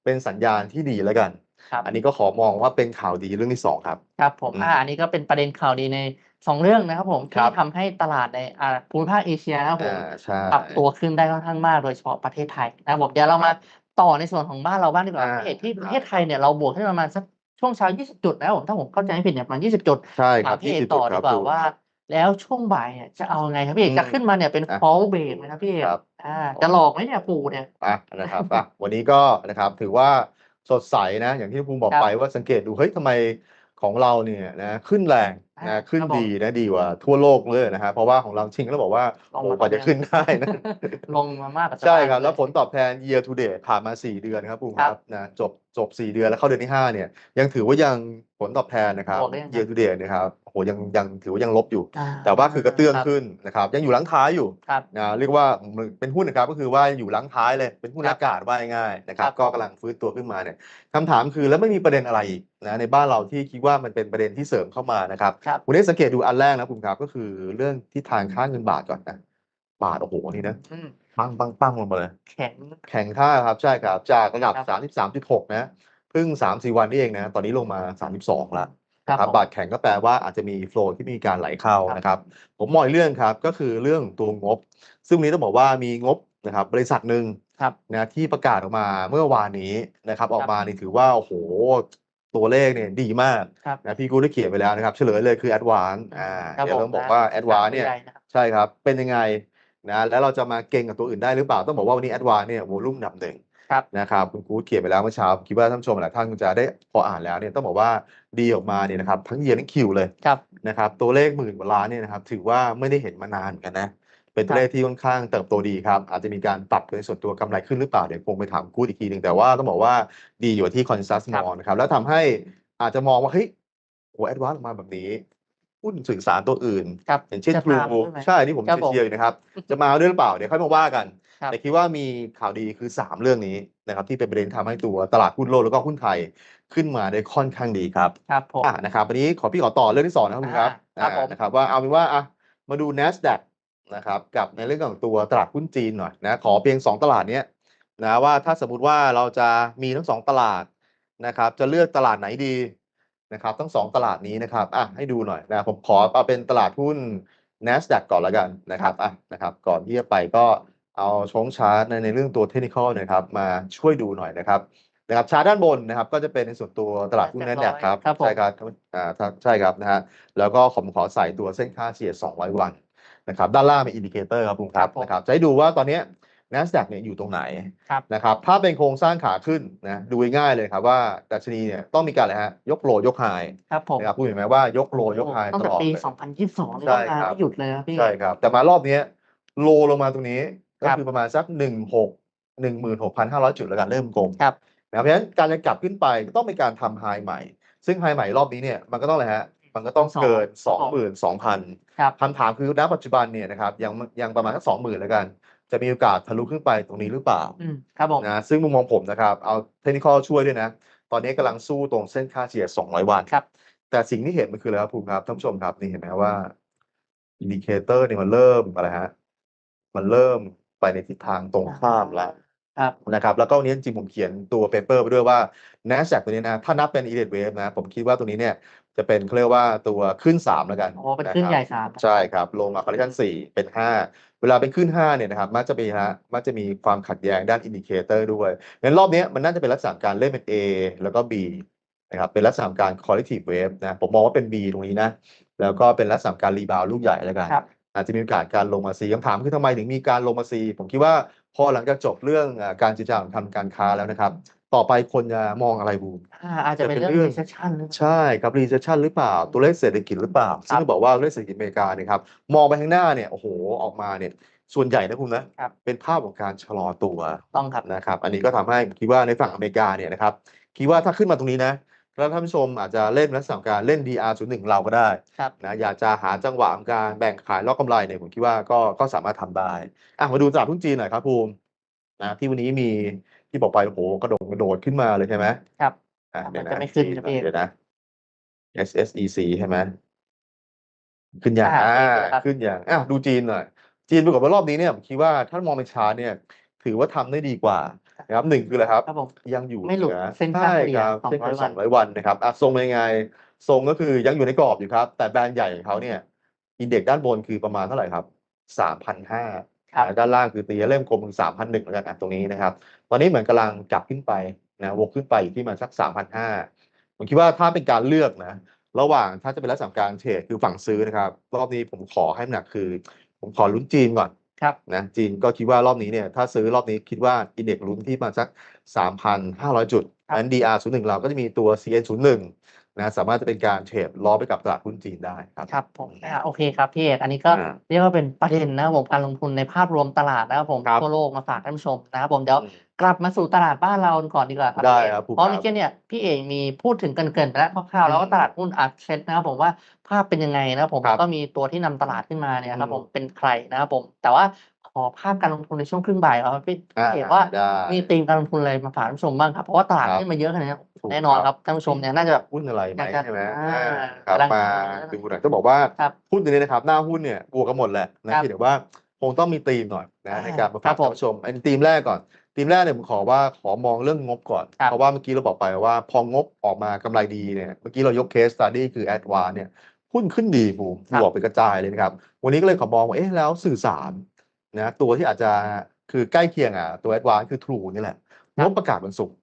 [SPEAKER 1] เป็นสัญญาณที่ดีแล้วกัน
[SPEAKER 2] ครับ
[SPEAKER 1] อันนี้ก็ขอมองว่าเป็นข่าวดีเรื่องที่สองครับ
[SPEAKER 2] ครับผม
[SPEAKER 1] อืม
[SPEAKER 2] อ่าอันนี้ก็เป็นประเด็นข่าวดีใน สองเรื่องนะครับผม
[SPEAKER 1] ครั
[SPEAKER 2] ที่
[SPEAKER 1] บ
[SPEAKER 2] ทำให้ตลาดในอ่าภูมิภาคเอเชียนะครับผม
[SPEAKER 1] อ่าใช่
[SPEAKER 2] ปรับตัวขึ้นได้ค่อนข้างมากโดยเฉพาะประเทศไทยนะครับผมเดี๋ยวเรามาต่อในส่วนของบ้านเราบ้างดีกว่า
[SPEAKER 1] อ่า
[SPEAKER 2] พี่เอกที่ประเทศไทยเนี่ยเราบวกขึ้นประมาณสักช่วงเช้า 20 จุดนะครับผมถ้าผมเข้าใจไม่ผิดเนี่ยประมาณ 20 จุด
[SPEAKER 1] ใช่ค
[SPEAKER 2] ถา
[SPEAKER 1] รั
[SPEAKER 2] ม
[SPEAKER 1] บ
[SPEAKER 2] พี่เอ
[SPEAKER 1] 20
[SPEAKER 2] ต่อ
[SPEAKER 1] จุ
[SPEAKER 2] ดี
[SPEAKER 1] ครับ
[SPEAKER 2] กว่า
[SPEAKER 1] ดู
[SPEAKER 2] ว่า แล้วช่วงบ่ายเนี่ยจะเอาไงครับพี่เอ
[SPEAKER 1] อื
[SPEAKER 2] ก
[SPEAKER 1] ม
[SPEAKER 2] จะขึ้นมาเนี่ยเป็น
[SPEAKER 1] อะ
[SPEAKER 2] fall break ไหมครับพี่เอก
[SPEAKER 1] ครับ
[SPEAKER 2] อ่าจะหลอกไหมเนี่ยปู่เนี่ย
[SPEAKER 1] อะนะครับอะวันนี้ก็นะครับถือว่าสดใสนะ อย่างที่ภูมิบอก
[SPEAKER 2] ครับ
[SPEAKER 1] ไปว่าสังเกตดูเฮ้ยทำไมของเราเนี่ยนะขึ้นแรง
[SPEAKER 2] อ่า
[SPEAKER 1] นะขึ้น
[SPEAKER 2] ครับผม
[SPEAKER 1] ดีนะดีกว่าทั่วโลกเลยนะฮะเพราะว่าของเราจริงแล้วบอกว่า
[SPEAKER 2] ลง
[SPEAKER 1] โอ้
[SPEAKER 2] มาก
[SPEAKER 1] ว่าจะ
[SPEAKER 2] ต่อเนื่อง
[SPEAKER 1] ขึ้นได้นะ
[SPEAKER 2] ลงมามากกว่า
[SPEAKER 1] ใช่
[SPEAKER 2] ชาว
[SPEAKER 1] ครับ
[SPEAKER 2] น
[SPEAKER 1] แล้ว
[SPEAKER 2] เย
[SPEAKER 1] ผลตอบแทน year to date ผ่านมา 4 เดือนครับภูมิ
[SPEAKER 2] ค
[SPEAKER 1] ครับรับนะจบจบ 4 เดือนแล้วเข้าเดือนที่ 5 เนี่ย ยังถือว่ายังผลตอบแทนนะครับ
[SPEAKER 2] บวกได้ยังไง
[SPEAKER 1] year to date นะครับ โอ้โหยังยังถือว่ายังลบอยู่
[SPEAKER 2] อ่า
[SPEAKER 1] แต่ว่าคือกระเตื้อง
[SPEAKER 2] ครับ
[SPEAKER 1] ขึ้นนะครับยังอยู่หลังท้ายอยู่
[SPEAKER 2] ครับ
[SPEAKER 1] นะเรียกว่ามันเป็นหุ้นนะครับก็คือว่าอยู่หลังท้ายเลยเป็นหุ้น
[SPEAKER 2] ครับ
[SPEAKER 1] อากาศว่าง่ายๆนะครับ
[SPEAKER 2] ครับ
[SPEAKER 1] ก็กำลังฟื้นตัวขึ้นมาเนี่ยคำถามคือแล้วไม่มีประเด็นอะไรอีกนะในบ้านเราที่คิดว่ามันเป็นประเด็นที่เสริมเข้ามานะครับ
[SPEAKER 2] ครับ
[SPEAKER 1] วันนี้สังเกตดูอันแรกนะคุณครับก็คือเรื่องทิศทางค่าเงินบาทก่อนนะบาทโอ้โหนี่นะ
[SPEAKER 2] อืม
[SPEAKER 1] ปังปังปังลงมาเลย
[SPEAKER 2] แข็ง
[SPEAKER 1] แข่งค่าครับใช่ครับจากระดับ
[SPEAKER 2] ครับ
[SPEAKER 1] 33.6 นะเพิ่ง3-4วันนี่เองนะตอนนี้ลงมา 32แล้ว
[SPEAKER 2] ครับ
[SPEAKER 1] ครับ
[SPEAKER 2] ผม
[SPEAKER 1] บาทแข็งก็แปลว่าอาจจะมีโฟลว์ที่มีการไหลเข้า
[SPEAKER 2] ครับ
[SPEAKER 1] นะครับ ผมมองอีกเรื่องครับก็คือเรื่องตัวงบ ซึ่งวันนี้ต้องบอกว่ามีงบนะครับบริษัทหนึ่ง
[SPEAKER 2] ครับ
[SPEAKER 1] นะที่ประกาศออกมาเมื่อวานนี้นะครับ ออก
[SPEAKER 2] ครับ
[SPEAKER 1] มานี่ถือว่าโอ้โหตัวเลขเนี่ยดีมาก
[SPEAKER 2] ครับ
[SPEAKER 1] นะพี่กูได้เขียนไปแล้วนะครับ เฉลยเลยคือ Advance อ่า
[SPEAKER 2] ครับ
[SPEAKER 1] เดี๋ยว
[SPEAKER 2] ผม
[SPEAKER 1] ต้องบอกว่า
[SPEAKER 2] นะ
[SPEAKER 1] Advance เนี่ย
[SPEAKER 2] ใหญ่นะครับ
[SPEAKER 1] ใช่ครับ เป็นยังไงนะแล้วเราจะมาเก่งกับตัวอื่นได้หรือเปล่าต้องบอกว่าวันนี้ Advance เนี่ยวอลุ่มอันดับหนึ่ง
[SPEAKER 2] ครับ
[SPEAKER 1] นะครับคุณกู๊ดเขียนไปแล้วเมื่อเช้าคิดว่าท่านผู้ชมหลายท่านคงจะได้พออ่านแล้วเนี่ยต้องบอกว่าดีออกมาเนี่ยนะครับทั้งเยียร์ทั้งคิวเลย
[SPEAKER 2] ครับ
[SPEAKER 1] นะครับตัวเลขหมื่นกว่าล้านเนี่ยนะครับถือว่าไม่ได้เห็นมานานเหมือนกันนะเป็นตัวเลขที่ค่อนข้างเติบโตดีครับ อาจจะมีการปรับในส่วนตัวกำไรขึ้นหรือเปล่า เดี๋ยวคงไปถามกู๊ดอีกทีหนึ่งแต่ว่าต้องบอกว่าดีอยู่ที่คอนซัส
[SPEAKER 2] ค
[SPEAKER 1] ม
[SPEAKER 2] รับ
[SPEAKER 1] องนะครับ แล้วทำให้อาจจะมองว่าเฮ้ยโหแอดวานซ์มาแบบนี้หุ้นสื่อสารตัวอื่น
[SPEAKER 2] ครับ
[SPEAKER 1] อย่างเช่น
[SPEAKER 2] จะ
[SPEAKER 1] ทรู
[SPEAKER 2] ตามด้วยไหม
[SPEAKER 1] ใช่ที่ผม
[SPEAKER 2] ครับผม
[SPEAKER 1] เชียร์อยู่นะครับ จะมาด้วยหรือเปล่าเดี๋ยวค่อยมาว่ากัน
[SPEAKER 2] ครับ
[SPEAKER 1] แต่คิดว่ามีข่าวดีคือ 3 เรื่องนี้นะครับที่เป็นประเด็นทำให้ตัวตลาดหุ้นโลกแล้วก็หุ้นไทยขึ้นมาได้ค่อนข้างดีครับ
[SPEAKER 2] ครับผม
[SPEAKER 1] อะนะครับวันนี้ขอพี่ขอต่อเรื่องที่สองนะครับคุณครับ
[SPEAKER 2] อ่าครับ
[SPEAKER 1] อ่า
[SPEAKER 2] ผม
[SPEAKER 1] นะครับว่าเอาเป็นว่าอะมาดู NASDAQ นะครับกับในเรื่องของตัวตลาดหุ้นจีนหน่อยนะขอเพียง2ตลาดเนี้ยนะว่าถ้าสมมุติว่าเราจะมีทั้งสองตลาดนะครับจะเลือกตลาดไหนดีนะครับทั้งสองตลาดนี้นะครับอะให้ดูหน่อยนะผมขอเอาเป็นตลาดหุ้น NASDAQ ก่อนละกันนะครับอะนะครับก่อนที่จะไปก็ เอาชงชาร์ตในในเรื่องตัวเทคนิคอลนะครับมาช่วยดูหน่อยนะครับนะครับชาร์ตด้านบนนะครับ ก็จะเป็นในส่วนตัวตลาดหุ้น NASDAQ ครับ
[SPEAKER 2] ครับผม
[SPEAKER 1] ใช่ครับอ่าถ้าใช่ครับนะฮะแล้วก็ผมขอใส่ตัวเส้นค่าเฉลี่ย 200 วันนะครับด้านล่างเป็นอินดิเคเตอร์ครับคุณค
[SPEAKER 2] ครั
[SPEAKER 1] รับบ
[SPEAKER 2] ผม
[SPEAKER 1] นะครับจะให้ดูว่าตอนเนี้ย NASDAQ เนี่ยอยู่ตรงไหน
[SPEAKER 2] ครับ
[SPEAKER 1] นะครับถ้าเป็นโครงสร้างขาขึ้นนะดูง่ายๆเลยครับว่าดัชนีเนี่ยต้องมีการอะไรฮะยกโลยกไฮ
[SPEAKER 2] ครับผม
[SPEAKER 1] นะครับพูดเห็นไหมว่ายกโลยกไฮ
[SPEAKER 2] ตั้ง
[SPEAKER 1] ต
[SPEAKER 2] แต่
[SPEAKER 1] ลอด
[SPEAKER 2] ปี
[SPEAKER 1] เลย
[SPEAKER 2] 2022นี่
[SPEAKER 1] ใช่
[SPEAKER 2] ก็มา
[SPEAKER 1] ครับ
[SPEAKER 2] ไม่หยุดเลยนะพี่
[SPEAKER 1] ใช่ครับแต่มารอบเนี้ยโลลงมาตรงนี้ ก็
[SPEAKER 2] ครับ
[SPEAKER 1] คือประมาณสักหนึ่งหกหนึ่งหมื่นหกพันห้าร้อยจุดแล้วกันเริ่มกลม
[SPEAKER 2] ครับ
[SPEAKER 1] นะครับเพราะฉะนั้นการจะกลับขึ้นไปก็ต้องเป็นการทำไฮใหม่ ซึ่งไฮใหม่รอบนี้เนี่ยมันก็ต้องอะไรฮะมันก็ต้องเกินสองหมื่นสองพัน
[SPEAKER 2] ครับ
[SPEAKER 1] คำถามคือณปัจจุบันเนี่ยนะครับยังยังประมาณสักสองหมื่นแล้วกัน จะมีโอกาสทะลุขึ้นไปตรงนี้หรือเปล่า
[SPEAKER 2] อืมครับผม
[SPEAKER 1] นะซึ่งมุมมองผมนะครับเอาเทคนิคอลช่วยด้วยนะ ตอนนี้กำลังสู้ตรงเส้นค่าเฉลี่ย200 วัน
[SPEAKER 2] ครับ
[SPEAKER 1] แต่สิ่งที่เห็นมันคืออะไรครับภูมิครับท่านผู้ชมครับนี่เห็นไหมว่าอินดิเคเตอร์เนี่ยมันเริ่มอะไรฮะมันเริ่ม ไปในทิศทางตรงข้ามแล้ว
[SPEAKER 2] ครับ
[SPEAKER 1] นะครับแล้วก็วันนี้จริงๆผมเขียนตัวเปเปอร์ไปด้วยว่า NASDAQ ตัวนี้นะ ถ้านับเป็น e d Wave นะ ผมคิดว่าตัวนี้เนี่ยจะเป็นเขาเรียกว่าตัวขึ้น 3 แล้วกัน
[SPEAKER 2] โอ้เป็นขึ้นใหญ่สาม
[SPEAKER 1] ใช่ครับ ลงมา correction 4เป็น 5 เวลาเป็นขึ้น 5 เนี่ยนะครับ มักจะมีฮะมักจะมีความขัดแย้งด้านอินดิเคเตอร์ด้วยงั้นรอบเนี้ยมันน่าจะเป็นลักษณะการเล่นเป็น A แล้วก็ B นะครับเป็นลักษณะการ corrective wave นะผมมองว่าเป็น B ตรงนี้นะแล้วก็เป็นลักษณะการรีบาวลูกใหญ่แล้วกัน
[SPEAKER 2] ครับ
[SPEAKER 1] อาจจะมีโอกาสการลงมา C คำถามคือทำไมถึงมีการลงมา C ผมคิดว่าพอหลังจากจบเรื่องอ่าการเจรจาของทำการค้าแล้วนะครับ ต่อไปคนจะมองอะไรบูม
[SPEAKER 2] อ่าอาจจะเป็น
[SPEAKER 1] จะเป็น
[SPEAKER 2] เรื่อง
[SPEAKER 1] เรื่อง
[SPEAKER 2] recession หรือเปล่า
[SPEAKER 1] ใช่ครับ recession หรือเปล่า ตัวเลขเศรษฐกิจหรือเปล่า ซึ่งต้องบอกว่าตัวเลขเศรษฐกิจอเมริกาเนี่ยครับมองไปข้างหน้าเนี่ยโอ้โหออกมาเนี่ยส่วนใหญ่นะคุณนะครับเป็นภาพของการชะลอตัว
[SPEAKER 2] ต้องครับ
[SPEAKER 1] นะครับ อันนี้ก็ทำให้ผมคิดว่าในฝั่งอเมริกาเนี่ยนะครับคิดว่าถ้าขึ้นมาตรงนี้นะ แล้วท่านผู้ชมอาจจะเล่นลักษณะของการเล่น DR 0 1 เราก็ได้
[SPEAKER 2] ครับ
[SPEAKER 1] นะอยากจะหาจังหวะของการแบ่งขายลอกกำไรเนี่ยผมคิดว่าก็ก็สามารถทำได้อะมาดูตลาดหุ้นจีนหน่อยครับภูมินะที่วันนี้มีที่บอกไปโอ้โหกระโดดกระโดดขึ้นมาเลยใช่ไหม
[SPEAKER 2] ครับ
[SPEAKER 1] อะ
[SPEAKER 2] มัน
[SPEAKER 1] เดี๋ยว
[SPEAKER 2] จะ
[SPEAKER 1] นะ
[SPEAKER 2] ไม่ขึ้น
[SPEAKER 1] จี
[SPEAKER 2] ครับพี่
[SPEAKER 1] เดี๋ยวนะ SSEC ใช่ไหมขึ้นอย่าง
[SPEAKER 2] อ่า
[SPEAKER 1] อ่า
[SPEAKER 2] ขึ้นแล้วครับ
[SPEAKER 1] ขึ้นอย่างอะดูจีนหน่อยจีนปรากฏว่ารอบนี้เนี่ยผมคิดว่าถ้ามองเป็นชาร์ตเนี่ย ถือว่าทำได้ดีกว่า นะครับหนึ่งคืออะไรครับ
[SPEAKER 2] ครับผม
[SPEAKER 1] ยังอยู่
[SPEAKER 2] ไม่หลุด
[SPEAKER 1] นือ
[SPEAKER 2] เส้นค่า
[SPEAKER 1] ใช่
[SPEAKER 2] เฉลี่ย
[SPEAKER 1] ครับเส้นค่า
[SPEAKER 2] 200
[SPEAKER 1] สองร้อยวันนะครับอะทรงเป็นยังไงทรงก็คือยังอยู่ในกรอบอยู่ครับ แต่แบรนด์ใหญ่ของเขาเนี่ยอินเด็กซ์ด้านบนคือประมาณเท่าไหร่ครับสามพันห้า
[SPEAKER 2] ครับ
[SPEAKER 1] ด้านล่างคือตีเล่มกลมคือสามพันหนึ่งแล้วกันอะตรงนี้นะครับ ตอนนี้เหมือนกำลังกลับขึ้นไปนะวกขึ้นไปอยู่ที่มันสักสามพันห้าผมคิดว่าถ้าเป็นการเลือกนะ ระหว่างถ้าจะเป็นลักษณะการเทรดคือฝั่งซื้อนะครับ รอบนี้ผมขอให้น้ำหนักคือ ผมขอลุ้นจีนก่อน
[SPEAKER 2] ครับ
[SPEAKER 1] นะจีนก็คิดว่ารอบนี้เนี่ยถ้าซื้อรอบนี้คิดว่าอินเด็กซ์ลุ้นที่ประมาณสัก 3,500 จุด
[SPEAKER 2] ครับ
[SPEAKER 1] นั้น DR01 เราก็จะมีตัว CN01 นะสามารถจะเป็นการเทรดล้อไปกับตลาดหุ้นจีนได้ครับ
[SPEAKER 2] ครับผมอ่าโอเคครับพี่เอกอันนี้ก็
[SPEAKER 1] อ่า
[SPEAKER 2] เรียกว่าเป็นประเด็นนะครับผมการลงทุนในภาพรวมตลาดนะครับผม
[SPEAKER 1] ครับ
[SPEAKER 2] ทั่วโลกมาฝากท่านผู้ชมนะครับผมเดี๋ยว
[SPEAKER 1] อืม
[SPEAKER 2] กลับมาสู่ตลาดบ้านเราก่อนดีกว่าครับ
[SPEAKER 1] ได้
[SPEAKER 2] พี่เอก
[SPEAKER 1] ครับผม
[SPEAKER 2] เพราะ
[SPEAKER 1] ครับ
[SPEAKER 2] เมื่อกี้เนี่ยพี่เอกมีพูดถึงกันเกินๆไปแล้วคร่าวๆแล้วก็
[SPEAKER 1] อืม
[SPEAKER 2] ตลาดหุ้นอาร์เซตนะครับผมว่าภาพเป็นยังไงนะครับผม
[SPEAKER 1] ครับ
[SPEAKER 2] แล้วก็มีตัวที่นำตลาดขึ้นมาเนี่ยครับ
[SPEAKER 1] อืม
[SPEAKER 2] ผมเป็นใครนะครับผมแต่ว่า ขอภาพการลงทุนในช่วงครึ่งบ่ายครับพี่
[SPEAKER 1] อ่า
[SPEAKER 2] พี่เอกว่า
[SPEAKER 1] ได้
[SPEAKER 2] มีธีมการลงทุนอะไรมาฝากท่านผู้ชมบ้างครับเพราะว่าตลาด
[SPEAKER 1] ครับ
[SPEAKER 2] ขึ้นมาเยอะขนาดนี้
[SPEAKER 1] ถูก
[SPEAKER 2] แน่นอน
[SPEAKER 1] ครับ
[SPEAKER 2] ครับท่านผู้ชมเนี่ยน่าจะแบบ
[SPEAKER 1] หุ้นอะไรไหม
[SPEAKER 2] อยากจะ
[SPEAKER 1] ใช่ไหม
[SPEAKER 2] อ่า
[SPEAKER 1] อ่าครับ
[SPEAKER 2] กำลัง
[SPEAKER 1] มา
[SPEAKER 2] หา
[SPEAKER 1] ดูหน่อยต้องบอกว่า
[SPEAKER 2] ครับ
[SPEAKER 1] หุ้นตัวนี้นะครับหน้าหุ้นเนี่ยบวกกันหมดแหละนะครับเพียงแต่ว่าคงต้องมีธีมหน่อยนะ
[SPEAKER 2] อ่า
[SPEAKER 1] ในการมา
[SPEAKER 2] ครั
[SPEAKER 1] ฝาก
[SPEAKER 2] บผม
[SPEAKER 1] ท่านผู้ชมอันธีมแรกก่อนธีมแรกเนี่ยผมขอว่าขอมองเรื่องงบก่อน
[SPEAKER 2] ครับ
[SPEAKER 1] เพราะว่าเมื่อกี้เราบอกไปว่าพองบออกมากำไรดีเนี่ยเมื่อกี้เรายกเคสสตัดดี้คือแอดวานเนี่ยหุ้นขึ้นดีบูม
[SPEAKER 2] ครับ
[SPEAKER 1] บวกไปกระจายเลยนะครับ วันนี้ก็เลยขอมองว่าเอ๊ะแล้วสื่อสาร นะตัวที่อาจจะคือใกล้เคียงอะตัวแอดวานคือ True นี่แหละงบประกาศวันศุกร์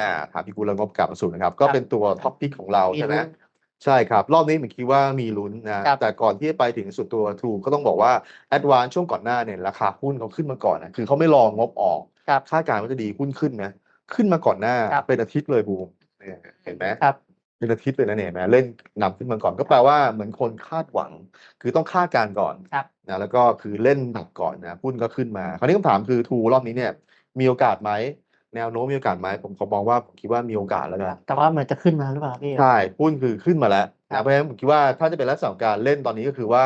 [SPEAKER 1] อ่าถามพี่กูแล้วงบประกาศวันศุกร์นะครับ ก็เป็นตัวท็อปพิกของเรา
[SPEAKER 2] มี
[SPEAKER 1] ใช่ไหม
[SPEAKER 2] ลุ้น
[SPEAKER 1] ใช่ครับ รอบนี้ผมคิดว่ามีลุ้นนะ
[SPEAKER 2] ครับ
[SPEAKER 1] แต่ก่อนที่จะไปถึงสุดตัวทูก็ต้องบอกว่าแอดวานช่วงก่อนหน้าเนี่ยราคาหุ้นเขาขึ้นมาก่อนนะคือเขาไม่รองงบออก
[SPEAKER 2] ครับ
[SPEAKER 1] คาดการณ์ว่าจะดีหุ้นขึ้นนะขึ้นมาก่อนหน้า
[SPEAKER 2] ครับ
[SPEAKER 1] เป็นอาทิตย์เลยบูมเนี่ยเห็นไหม
[SPEAKER 2] ครับ
[SPEAKER 1] เป็นอาทิตย์เลยนะเนี่ยเห็นไหมเล่นนำขึ้นมาก่อนก็แปลว่าเหมือนคนคาดหวัง คือต้องคาดการณ์ก่อน
[SPEAKER 2] ครับ
[SPEAKER 1] นะแล้วก็คือเล่นหนักก่อนนะหุ้นก็ขึ้นมาคราวนี้คำถามคือทูรอบนี้เนี่ย มีโอกาสไหมแนวโน้มมีโอกาสไหมผมขอมองว่าผมคิดว่ามีโอกาสแล้วกัน
[SPEAKER 2] แต่ว่ามันจะขึ้นมาหรือเปล่าพี่
[SPEAKER 1] ใช่หุ้นคือขึ้นมาแล้ว
[SPEAKER 2] ครั
[SPEAKER 1] นะ
[SPEAKER 2] บ
[SPEAKER 1] เพราะฉะนั้นผมคิดว่าถ้าจะเป็นลักษณะของการเล่นตอนนี้ก็คือว่า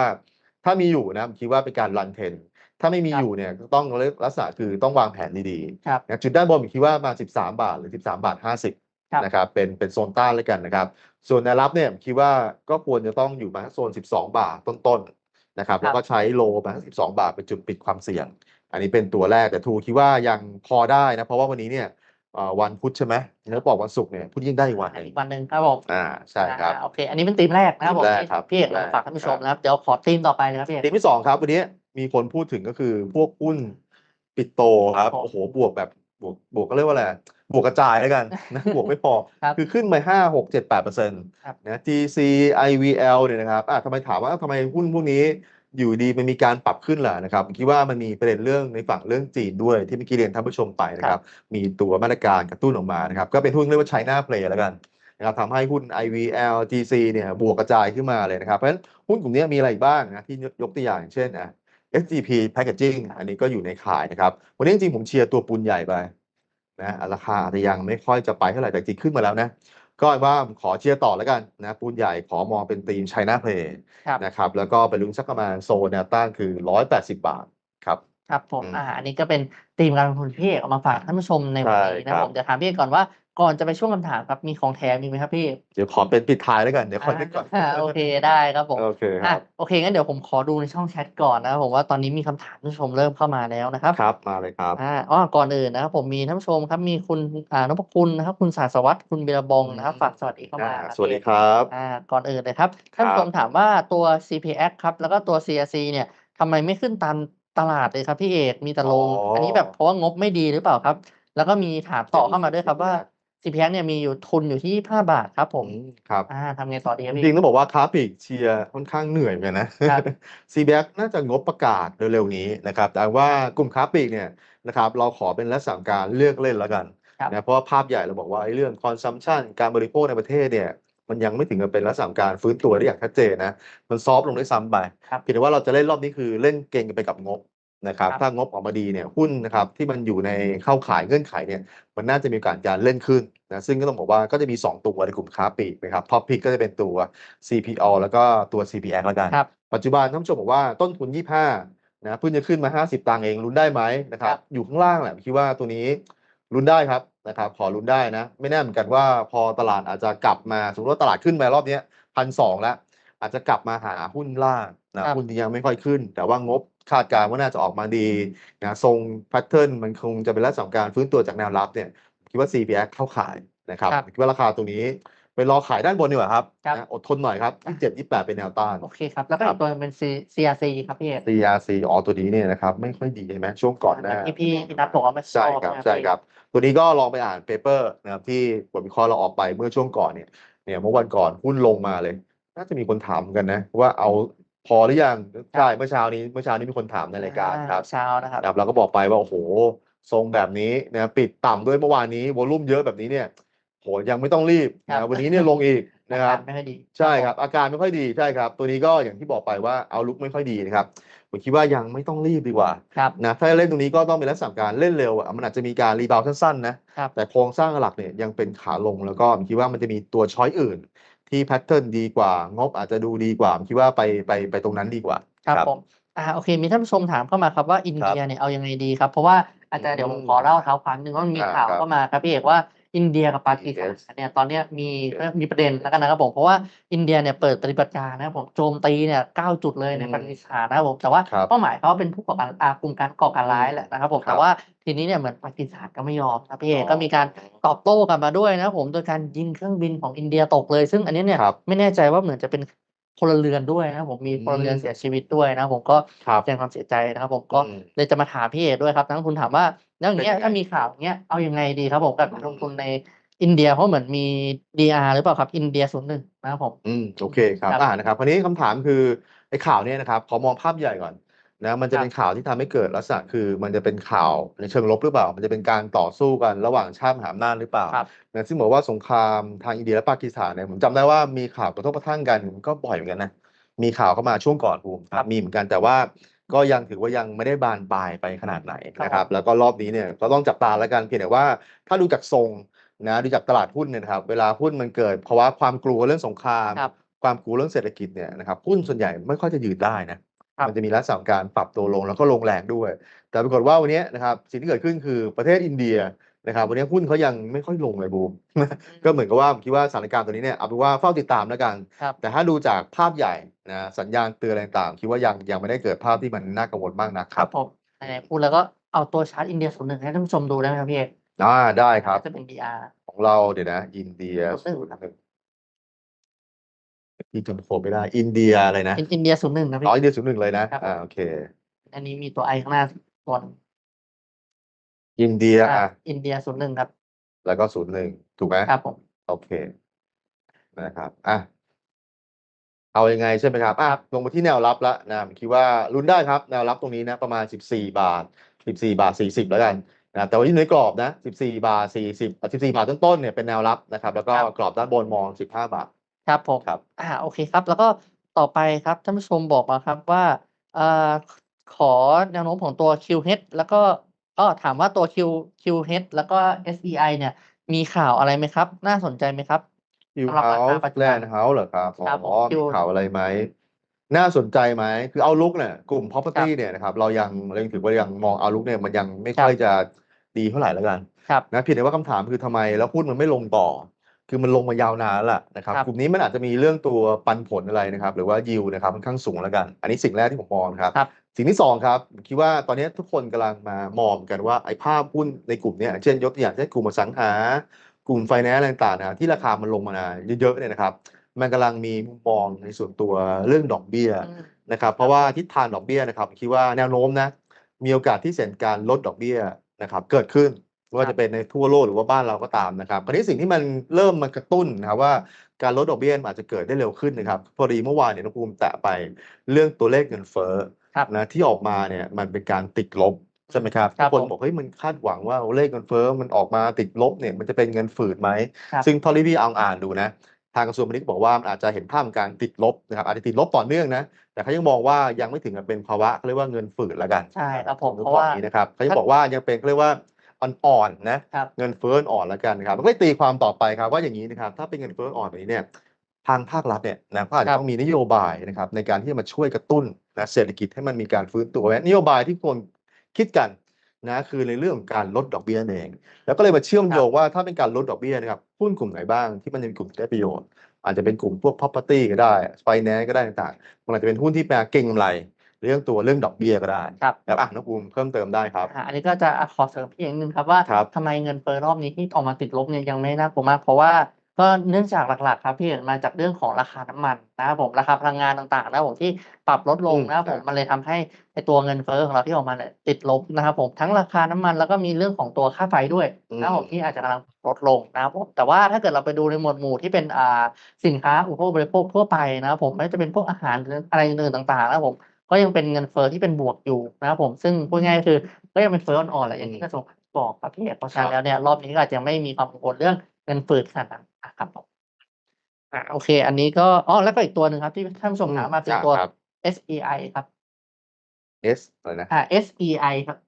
[SPEAKER 1] ถ้ามีอยู่นะผมคิดว่าเป็นการรันเทรนถ้าไม่มีอยู่เนี่ยก็ต้องลักษณะคือต้องวางแผนดี
[SPEAKER 2] ครับ
[SPEAKER 1] ๆนะจุดด้านบนผมคิดว่าประมาณ13 บาทหรือ 13 บาท 50
[SPEAKER 2] ครับ
[SPEAKER 1] นะครับเป็นเป็นโซนต้านแล้วกันนะครับ ส่วนแนวรับเนี่ยผมคิดว่าก็ควรจะต้องอยู่มาโซน 12 บาทต้นๆนะครับแล้วก็ใช้โลมา12 บาทเป็นจุดปิดความเสี่ยง อันนี้เป็นตัวแรกแต่ทูคิดว่ายังพอได้นะเพราะว่าวันนี้เนี่ยเอ่อวันพุธใช่ไหมเนื้อปอกวันศุกร์เนี่ยพุธยิ่งได้อีกวันหนึ่ง
[SPEAKER 2] อีกวันหนึ่งครับผม
[SPEAKER 1] อ่าใช่ครับ
[SPEAKER 2] อ่าโอเคอันนี้เป็นธีมแรกนะครับผม
[SPEAKER 1] ธีมแรก
[SPEAKER 2] ที่
[SPEAKER 1] ครับ
[SPEAKER 2] พี่เอก
[SPEAKER 1] ธีมแรก
[SPEAKER 2] ฝากท่านผู้ชม
[SPEAKER 1] ครับ
[SPEAKER 2] นะครับเดี๋ยวขอธีมต่อไปเลยครับพี่เอก
[SPEAKER 1] ธีมที่สองครับวันนี้มีคนพูดถึงก็คือพวกหุ้นปิดโตครับ
[SPEAKER 2] ครับผม
[SPEAKER 1] โอ้โหบวกแบบบวกบวกก็เรียกว่าอะไร บวกกระจายแล้วกันนะบวกไม่พอ
[SPEAKER 2] ครับ
[SPEAKER 1] คือขึ้นไปห้าหกเจ็ดแปดเปอร์เซ็นต์
[SPEAKER 2] ครับ
[SPEAKER 1] นะ GC IVL เนี่ยนะครับอะทำไมถามว่าทำไมหุ้นพวกนี้อยู่ดีมันมีการปรับขึ้นล่ะนะครับผมคิดว่ามันมีประเด็นเรื่องในฝั่งเรื่องจีนด้วยที่เมื่อกี้เรียนท่านผู้ชมไปนะครับ มีตัวมาตรการกระตุ้นออกมานะครับ ก็เป็นหุ้นเรียกว่า China Play แล้วกันนะครับทำให้หุ้น IVL GC เนี่ยบวกกระจายขึ้นมาเลยนะครับเพราะฉะนั้นหุ้นกลุ่มนี้มีอะไรอีกบ้างนะที่ยกตัวอย่างเช่นอะ SGP Packaging อันนี้ก็อยู่ในขายนะครับ วันนี้จริงๆผมเชียร์ตัวปูนใหญ่ไป นะราคาอาจจะยังไม่ค่อยจะไปเท่าไหร่แต่จริงขึ้นมาแล้วนะก็ว่าผมขอเชียร์ต่อแล้วกันนะปูนใหญ่ขอมองเป็นธีม China Play
[SPEAKER 2] ครับ
[SPEAKER 1] นะครับแล้วก็ไปลุ้นสักประมาณโซนแนวต้านคือ 180 บาทครับ
[SPEAKER 2] ครับผม
[SPEAKER 1] อืม
[SPEAKER 2] อ่าอันนี้ก็เป็นธีมการลงทุนที่พี่เอกเอามาฝากท่านผู้ชมในวันนี้
[SPEAKER 1] ใช่
[SPEAKER 2] นะครับผมจะถามพี่เอกก่อนว่า ก่อนจะไปช่วงคำถามครับมีของแถมมีไหมครับพี่
[SPEAKER 1] เดี๋ยวขอเป็นปิดท้ายแล้วกัน เดี๋ยวขอนึกก่อน
[SPEAKER 2] อ่าโอเคได้ครับผม
[SPEAKER 1] โอเคค
[SPEAKER 2] อะ
[SPEAKER 1] รับ
[SPEAKER 2] โอเคงั้นเดี๋ยวผมขอดูในช่องแชทก่อนนะครับผมว่าตอนนี้มีคำถามท่านผู้ชมเริ่มเข้ามาแล้วนะครับ
[SPEAKER 1] ครับ มาเลยครับ
[SPEAKER 2] อ่าอ๋อก่อนอื่นนะครับผมมีท่านผู้ชมครับมีคุณอ่านพคุณนะครับ คุณศาสวัตรคุณเบลบงนะครับ ฝากสวัสดีเข้ามา
[SPEAKER 1] อ่า
[SPEAKER 2] ครับ
[SPEAKER 1] สวัสดีครับ
[SPEAKER 2] อ่าก่อนอื่นเลยครับท่านผู้ชมถามว่าตัว CPX ครับ แล้วก็ตัว CRC เนี่ยทำไมไม่ขึ้นตามตลาดเลยครับพี่เอกมีแต่ลง
[SPEAKER 1] อ๋ออั
[SPEAKER 2] อันนี้แบบเพราะว่างบไม่ดีหรือเปล่าครับ แล้วก็มีถามต่อเข้ามาด้วยครับว่า CPX เนี่ยมีอยู่ทุนอยู่ที่5บาทครับผม
[SPEAKER 1] อืมครับ
[SPEAKER 2] อ่าทำไงต่อดีครับ
[SPEAKER 1] จ
[SPEAKER 2] พี่
[SPEAKER 1] ริงๆต้องบอกว่าค้าปลีกเชียร์ค่อนข้างเหนื่อยเหมือนกันนะ
[SPEAKER 2] ครับ
[SPEAKER 1] CBX น่าจะงบประกาศเร็วๆนี้นะครับ แต่ว่ากลุ่มค้าปลีกเนี่ยนะครับเราขอเป็นลักษณะของการเลือกเล่นแล้วกัน
[SPEAKER 2] ครับ
[SPEAKER 1] นะเพราะว่าภาพใหญ่เราบอกว่าไอ้เรื่อง consumption การบริโภคในประเทศเนี่ยมันยังไม่ถึงกับเป็นลักษณะของการฟื้นตัวได้อย่างชัดเจนนะมันซอฟต์ลงด้วยซ้ำไป
[SPEAKER 2] ครับ
[SPEAKER 1] เพียงแต่ว่าเราจะเล่นรอบนี้คือเล่นเก่งไปกับงบ นะครับ
[SPEAKER 2] ครับ
[SPEAKER 1] ถ้างบออกมาดีเนี่ยหุ้นนะครับที่มันอยู่ในเข้าขายเงื่อนไขเนี่ยมันน่าจะมีโอกาสการเล่นขึ้นนะซึ่งก็ต้องบอกว่าก็จะมี 2 ตัวในกลุ่มค้าปลีกนะครับท็อปพิกก็จะเป็นตัว CPO แล้วก็ตัว CPX แล้วกัน
[SPEAKER 2] ครับ
[SPEAKER 1] ปัจจุบันท่านผู้ชมบอกว่าต้นทุน 25นะเพิ่งจะขึ้นมา 50 ตังค์เองลุ้นได้ไหมนะครั
[SPEAKER 2] ครับบ
[SPEAKER 1] อยู่ข้างล่างแหละคิดว่าตัวนี้ลุ้นได้ครับนะครับขอลุ้นได้นะ ไม่แน่เหมือนกันว่าพอตลาดอาจจะกลับมาสมมติว่าตลาดขึ้นไปรอบเนี้ยพันสองแล้ว อาจจะกลับมาหาหุ้นล่างนะครับหุ้นที่ยังไม่ค่อยขึ้น แต่ว่างบคาดการณ์ว่าน่าจะออกมาดีนะทรงแพทเทิร์นมันคงจะเป็นลักษณะของการฟื้นตัวจากแนวรับเนี่ยคิดว่า CPX เข้าขายนะครับ
[SPEAKER 2] ครับ
[SPEAKER 1] คิดว่าราคาตัวนี้ไปรอขายด้านบนดีกว่าครับ
[SPEAKER 2] ครับ
[SPEAKER 1] นะอดทนหน่อยครับ27 28เป็นแนวต้าน
[SPEAKER 2] โอเคครับ แล้วก็
[SPEAKER 1] ครั
[SPEAKER 2] อี
[SPEAKER 1] บ
[SPEAKER 2] กตัวหนึ่งเป็น C- CRC ครับพี่เอก
[SPEAKER 1] CRC อ๋อตัวนี้เนี่ยนะครับ ไม่ค่อยดีใช่ไหมช่วงก่อนหน้า
[SPEAKER 2] ที่พี่พี่นัทบอกว่าไม่ช
[SPEAKER 1] ใช่
[SPEAKER 2] อบ
[SPEAKER 1] ครับ
[SPEAKER 2] นะ
[SPEAKER 1] ใช่
[SPEAKER 2] พี่
[SPEAKER 1] ครับ ตัวนี้ก็ลองไปอ่านเปเปอร์นะครับที่บทวิเคราะห์เราออกไปเมื่อช่วงก่อนเนี่ยเนี่ยเมื่อวันก่อนหุ้นลงมาเลย น่าจะมีคนถามกันนะ ว่าเอาพอหรือยังใช่เมื่อเช้านี้เมื่อเช้านี้มีคนถามในรายการครับ
[SPEAKER 2] เช้านะครับ
[SPEAKER 1] ครับเราก็บอกไปว่าโอ้โหทรงแบบนี้นะปิดต่ำด้วยเมื่อวานนี้วอลุ่มเยอะแบบนี้เนี่ยโหยังไม่ต้องรีบ
[SPEAKER 2] ครับ
[SPEAKER 1] นะวันนี้เนี่ยลงอีกนะครับ
[SPEAKER 2] อาการไม่ค่อยดี
[SPEAKER 1] ใช่ครับ อาการไม่ค่อยดีใช่ครับ ตัวนี้ก็อย่างที่บอกไปว่าเอาลุกไม่ค่อยดีนะครับผมคิดว่ายังไม่ต้องรีบดีกว่า
[SPEAKER 2] ครับ
[SPEAKER 1] นะถ้าเล่นตรงนี้ก็ต้องเป็นลักษณะการเล่นเร็วอะมันอาจจะมีการรีบาวด์สั้นๆนะครับแต่โครงสร้างหลักเนี่ยยังเป็นขาลงแล้วก็ผมคิดว่ามันจะมีตัวช้อยอื่น ที่แพทเทิร์นดีกว่า งบอาจจะดูดีกว่าผมคิดว่าไปไปไปตรงนั้นดีกว่า
[SPEAKER 2] ครับ
[SPEAKER 1] ครับ
[SPEAKER 2] ผมอ่าโอเค มีท่านผู้ชมถามเข้ามาครับว่าอินเดียเนี่ยเอายังไงดีครับ เพราะว่าอาจจะเดี๋ยวผมขอเล่าเท้าความหนึ่งว่ามันมี
[SPEAKER 1] อ่า
[SPEAKER 2] ข่าว
[SPEAKER 1] ครับ
[SPEAKER 2] เข้ามาครับพี่เอกว่า อินเดียกับปากีสถานเนี่ยตอนเนี้ยมีมีประเด็นแล้วกันนะครับผมเพราะว่าอินเดียเนี่ยเปิดปฏิบัติการนะครับผมโจมตีเนี่ยเก้าจุดเลยใน
[SPEAKER 1] อืม
[SPEAKER 2] ปากีสถานนะครับผมแต่ว่า
[SPEAKER 1] ครับ
[SPEAKER 2] เป้าหมายเขาเป็นผู้ก่อการอ่ากลุ่มการก่อการร้ายแหละนะครับผม
[SPEAKER 1] ครับ
[SPEAKER 2] แต่ว่าทีนี้เนี่ยเหมือนปากีสถานก็ไม่ยอมครับพี่เอก
[SPEAKER 1] อ๋อ
[SPEAKER 2] ก็มีการตอบโต้กันมาด้วยนะครับผมโดยการยิงเครื่องบินของอินเดียตกเลย ซึ่งอันนี้เนี่ย
[SPEAKER 1] ครับ
[SPEAKER 2] ไม่แน่ใจว่าเหมือนจะเป็น พลเรือนด้วยนะครับผมมีพลเรือน
[SPEAKER 1] อืม
[SPEAKER 2] เสียชีวิตด้วยนะครับผมก็
[SPEAKER 1] ครับ
[SPEAKER 2] แสดงความเสียใจนะครับ ผมก็
[SPEAKER 1] อืม
[SPEAKER 2] เลยจะมาถามพี่เอกด้วยครับนักลงทุนถามว่าแล้วอย่างเงี้ย
[SPEAKER 1] เป็นยังไง
[SPEAKER 2] ถ้ามีข่าวอย่างเงี้ยเอายังไงดีครับผมกับนักลงทุนในอินเดียเพราะเหมือนมี DR หรือเปล่าครับอินเดียศูนย์หนึ่งนะครับผม
[SPEAKER 1] อืมโอเคครับ
[SPEAKER 2] ครับ
[SPEAKER 1] อ่านะครับคราวนี้คำถามคือไอ้ข่าวเนี่ยนะครับขอมองภาพใหญ่ก่อน นะมันจะ
[SPEAKER 2] ครับ
[SPEAKER 1] เป็นข่าวที่ทำให้เกิดลักษณะคือ มันจะเป็นข่าวในเชิงลบหรือเปล่า มันจะเป็นการต่อสู้กันระหว่างชาติมหาอำนาจหรือเปล่า
[SPEAKER 2] ครับ
[SPEAKER 1] นะซึ่งบอกว่าสงครามทางอินเดียและปากีสถานเนี่ยผมจำได้ว่ามีข่าวกระทบกระทั่งกันก็บ่อยเหมือนกันนะมีข่าวเข้ามาช่วงก่อนภูมิ
[SPEAKER 2] ครับ
[SPEAKER 1] มีเหมือนกันแต่ว่าก็ยังถือว่ายังไม่ได้บานปลายไปขนาดไหน
[SPEAKER 2] ครับ
[SPEAKER 1] นะครับ แล้วก็รอบนี้เนี่ยก็ต้องจับตาแล้วกันเพียงแต่ว่าถ้าดูจากทรงนะดูจากตลาดหุ้นเนี่ยนะครับเวลาหุ้นมันเกิดภาวะความกลัวเรื่องสงคราม
[SPEAKER 2] ครับ
[SPEAKER 1] ความกลัวเรื่องเศรษฐกิจเนี่ยนะครับหุ้นส่วนใหญ่ไม่ค่อยจะยืนได้นะ
[SPEAKER 2] ครับ
[SPEAKER 1] มันจะมีลักษณะของการปรับตัวลงแล้วก็ลงแรงด้วย แต่ปรากฏว่าวันนี้นะครับสิ่งที่เกิดขึ้นคือประเทศอินเดียนะครับวันนี้หุ้นเขายังไม่ค่อยลงเลยบูมก็เหมือนกับว่าผมคิดว่าสถานการณ์ตัวนี้เนี่ยเอาเป็นว่าเฝ้าติดตามแล้วกัน
[SPEAKER 2] ครับ
[SPEAKER 1] แต่ถ้าดูจากภาพใหญ่นะสัญญาณเตือนอะไรต่างๆคิดว่ายังยังไม่ได้เกิดภาพที่มันน่ากังวลมากนัก
[SPEAKER 2] ค
[SPEAKER 1] ค
[SPEAKER 2] รั
[SPEAKER 1] รั
[SPEAKER 2] บบผมไหนๆพูดแล้วก็เอาตัวชาร์ตอินเดียศูนย์หนึ่งให้ท่านผู้ชมดูได้ไหมครับพี่เอก
[SPEAKER 1] อ่าได้ครับ
[SPEAKER 2] จะเป็น DR
[SPEAKER 1] ของเราเดี๋ยวนะ อินเดีย
[SPEAKER 2] ศูนย์หนึ่งครับ
[SPEAKER 1] ที่จำโคไม่ได้ อินเดียอะไรนะ
[SPEAKER 2] อินอินเดียศูนย์หนึ่งนะพี่
[SPEAKER 1] อ๋ออินเดียศูนย์หนึ่งเลยนะครับ อ่าโอเค
[SPEAKER 2] อันนี้มีตัวไอข้างหน้าตัวหนึ่ง
[SPEAKER 1] อินเดีย
[SPEAKER 2] อ่า
[SPEAKER 1] อะ
[SPEAKER 2] อินเดียศูนย์หนึ่งครับ
[SPEAKER 1] แล้วก็ศูนย์หนึ่งถูกไหม
[SPEAKER 2] ครับผม
[SPEAKER 1] โอเค นะครับอะเอายังไงใช่ไหมครับอะลงมาที่แนวรับแล้วนะผมคิดว่าลุ้นได้ครับ แนวรับตรงนี้นะ ประมาณ 14 บาท 14 บาท 40 แล้วกันนะแต่ว่าที่อยู่ในกรอบนะ 14 บาท 40อะ14 บาทต้นๆเนี่ยเป็นแนวรับนะครับ แล้วก็กรอบด้านบนมอง 15 บาท
[SPEAKER 2] ครับผม
[SPEAKER 1] ครับ
[SPEAKER 2] อ่า โอเคครับ แล้วก็ต่อไปครับ ท่านผู้ชมบอกมาครับว่า เอ่อ ขอแนวโน้มของตัว QH แล้วก็ ก็ถามว่าตัว Q QH แล้วก็ SEI เนี่ย มีข่าวอะไรไหมครับ น่าสนใจไหมครับ
[SPEAKER 1] คิว
[SPEAKER 2] สำหรับ
[SPEAKER 1] เฮา
[SPEAKER 2] ราคา
[SPEAKER 1] ส์
[SPEAKER 2] ปัจจุ
[SPEAKER 1] แล
[SPEAKER 2] บัน
[SPEAKER 1] นด์เฮาส์เหรอครับ
[SPEAKER 2] ครับ
[SPEAKER 1] อ๋อ
[SPEAKER 2] ผม
[SPEAKER 1] มี
[SPEAKER 2] Q
[SPEAKER 1] ข่าวอะไรไหม น่าสนใจไหม คือเอาลุกเนี่ยกลุ่ม
[SPEAKER 2] ครั
[SPEAKER 1] property
[SPEAKER 2] บ
[SPEAKER 1] เนี่ยนะครับ เรายังเรายังถือว่ายังมองเอาลุกเนี่ยมันยังไม่
[SPEAKER 2] ครับ
[SPEAKER 1] ค่อยจะดีเท่าไหร่แล้วกัน
[SPEAKER 2] ครับ
[SPEAKER 1] นะเพียงแต่ว่าคำถามคือทำไมแล้วหุ้นมันไม่ลงต่อ คือมันลงมายาวนานแล้วล่ะนะครับ
[SPEAKER 2] ครับ
[SPEAKER 1] กลุ่มนี้มันอาจจะมีเรื่องตัวปันผลอะไรนะครับ หรือว่ายิวนะครับค่อนข้างสูงแล้วกัน อันนี้สิ่งแรกที่ผมมองนะครับ
[SPEAKER 2] ครับ
[SPEAKER 1] สิ่งที่สองครับผมคิดว่าตอนนี้ทุกคนกำลังมามองกันว่าไอ้ภาพหุ้นในกลุ่มเนี้ยเช่นยกตัวอย่างเช่นกลุ่มอสังหากลุ่มไฟแนนซ์อะไรต่างๆนะที่ราคามันลงมาเยอะๆเนี่ยนะครับ มันกำลังมีมุมมองในส่วนตัวเรื่องดอกเบี้ย
[SPEAKER 2] อืม
[SPEAKER 1] นะครับเพราะว่าทิศทางดอกเบี้ยนะครับคิดว่าแนวโน้มนะมีโอกาสที่เห็นการลดดอกเบี้ยนะครับเกิดขึ้นไม่ ว่า
[SPEAKER 2] ครับ
[SPEAKER 1] จะเป็นในทั่วโลกหรือว่าบ้านเราก็ตามนะครับคราวนี้สิ่งที่มันเริ่มมากระตุ้นนะครับว่าการลดดอกเบี้ยมันอาจจะเกิดได้เร็วขึ้นนะครับพอดีเมื่อวานเนี่ยน้องภูมิแตะไปเรื่องตัวเลขเงินเฟ้อ
[SPEAKER 2] ครับ
[SPEAKER 1] นะที่ออกมาเนี่ยมันเป็นการติดลบใช่ไหมครับ
[SPEAKER 2] ครั
[SPEAKER 1] ทุ
[SPEAKER 2] บ
[SPEAKER 1] กคน
[SPEAKER 2] ผม
[SPEAKER 1] บอกเฮ้ยมันคาดหวังว่าเลขเงินเฟ้อมันออกมาติดลบเนี่ยมันจะเป็นเงินฝืดไหม
[SPEAKER 2] ครับ
[SPEAKER 1] ซึ่งเท่าที่พี่เอาอ่านดูนะทางกระทรวงพาณิชย์บอกว่ามันอาจจะเห็นภาพของการติดลบนะครับอาจจะติดลบต่อเนื่องนะแต่เขายังมองว่ายังไม่ถึงกับเป็นภาวะเขาเรียกว่าเงินฝืดแล้วกัน
[SPEAKER 2] ใช่ครับผม
[SPEAKER 1] นึก
[SPEAKER 2] เพราะ
[SPEAKER 1] บอก
[SPEAKER 2] ว่า
[SPEAKER 1] อย่างนี้นะครับเขาจะบอกว่ายังเป็นเขาเรียกว่า อ่อนๆนะครับเงินเฟ้ออ่อนแล้วกันนะครับมันก็ตีความต่อไปครับว่าอย่างนี้นะครับ ถ้าเป็นเงินเฟ้ออ่อนแบบนี้เนี่ยทางภาครัฐเนี่ยนะก็อาจ
[SPEAKER 2] ครั
[SPEAKER 1] จะ
[SPEAKER 2] บ
[SPEAKER 1] ต้องมีนโยบายนะครับในการที่จะมาช่วยกระตุ้นนะเศรษฐกิจให้มันมีการฟื้นตัวและนโยบายที่คนคิดกันนะคือในเรื่องของการลดดอกเบี้ยนั่นเอง แล้วก็เลยมาเชื่อมโยงว่าถ้าเป็นการลดดอกเบี้ยนะครับหุ้นกลุ่มไหนบ้างที่มันจะเป็นกลุ่มที่ได้ประโยชน์ อาจจะเป็นกลุ่มพวก property ก็ได้ finance ก็ได้ต่างๆมันอาจจะเป็นหุ้นที่แปลเก่งกำไร เรื่องตัวเรื่องดอกเบี้ยก็ได้
[SPEAKER 2] ครับ
[SPEAKER 1] แล้วอะน้องภูมิเพิ่มเติมได้ครับ
[SPEAKER 2] อ่าอันนี้ก็จะอะขอเสริมพี่อย่างหนึ่งครับว่า
[SPEAKER 1] ครับ
[SPEAKER 2] ทำไมเงินเฟ้อรอบนี้ที่ออกมาติดลบเนี่ยยังไม่น่ากลัวมาก เพราะว่าก็เนื่องจากหลักๆ ครับพี่เอกมาจากเรื่องของราคาน้ำมันนะครับผมราคาพลังงานต่างๆนะครับผมที่ปรับลดล
[SPEAKER 1] อื
[SPEAKER 2] ง
[SPEAKER 1] ม
[SPEAKER 2] นะครับ
[SPEAKER 1] ค
[SPEAKER 2] ผ
[SPEAKER 1] รั
[SPEAKER 2] ม
[SPEAKER 1] บ
[SPEAKER 2] มันเลยทำให้ไอ้ตัวเงินเฟ้อของเราที่ออกมาเนี่ยติดลบนะครับผมทั้งราคาน้ำมันแล้วก็มีเรื่องของตัวค่าไฟด้วย
[SPEAKER 1] อื
[SPEAKER 2] นะครับผม
[SPEAKER 1] ม
[SPEAKER 2] ที่อาจจะกำลังลดลงนะครับผมแต่ว่าถ้าเกิดเราไปดูในหมวดหมู่ที่เป็นอ่าสินค้าอุปโภคบริโภคทั่วไปนะครับผมไม่ว่าจะเป็นพวกอาหารหรืออะไรอื่นๆต่างๆนะครับผม ก็ยังเป็นเงินเฟ้อที่เป็นบวกอยู่นะครับผมซึ่งพูดง่ายๆคือก็ยังเป็นเฟ้ออ่อนๆแหละอ
[SPEAKER 1] อื
[SPEAKER 2] ย่าง
[SPEAKER 1] ม
[SPEAKER 2] ที่กระทรวงพาณิชย์บอกครับพี่เอกเพราะ
[SPEAKER 1] ค
[SPEAKER 2] ฉะ
[SPEAKER 1] รั
[SPEAKER 2] นั้น
[SPEAKER 1] บ
[SPEAKER 2] แล้วเนี่ยรอบนี้ก็อาจจะไม่มีความกังวลเรื่องเงินเฟ้อขนาดนั้นนะครับผมอาโอเค อันนี้ก็อ๋อแล้วก็อีกตัวหนึ่งครับ ที่ท่านผู้ช
[SPEAKER 1] อื
[SPEAKER 2] ม
[SPEAKER 1] ม
[SPEAKER 2] ถามมาเป็น
[SPEAKER 1] อา
[SPEAKER 2] ตัว
[SPEAKER 1] ครับ
[SPEAKER 2] SEI ครับ
[SPEAKER 1] S อะไรนะ
[SPEAKER 2] อ่า SEI ครับ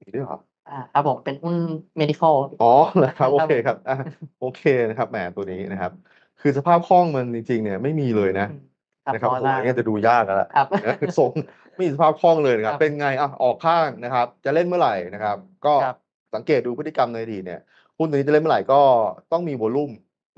[SPEAKER 1] มีด้วยเหรอ
[SPEAKER 2] อาครับผมเป็นหุ้น medical
[SPEAKER 1] อ๋อเหรอครับโอ
[SPEAKER 2] ครับ
[SPEAKER 1] เค
[SPEAKER 2] ผม
[SPEAKER 1] ครับอาโอเคนะครับแหมตัวนี้นะครับ คือสภาพคล่องมันจริงๆเนี่ยไม่มีเลยนะ
[SPEAKER 2] อืมครับ
[SPEAKER 1] นะครับ
[SPEAKER 2] น้อย
[SPEAKER 1] โอ้โฮ
[SPEAKER 2] มาก
[SPEAKER 1] อย่างเงี้ยจะดูยากแล้วล่ะ
[SPEAKER 2] ครับ
[SPEAKER 1] นะทรงไม่มีสภาพคล่องเลยนะค
[SPEAKER 2] ค
[SPEAKER 1] รั
[SPEAKER 2] รับบ
[SPEAKER 1] เป็นไงอะออกข้างนะครับ จะเล่นเมื่อไหร่นะครับ ก็
[SPEAKER 2] ครับ
[SPEAKER 1] สังเกตดูพฤติกรรมในอดีตเนี่ยหุ้นตัวนี้จะเล่นเมื่อไหร่ก็ต้องมีวอลลุ่ม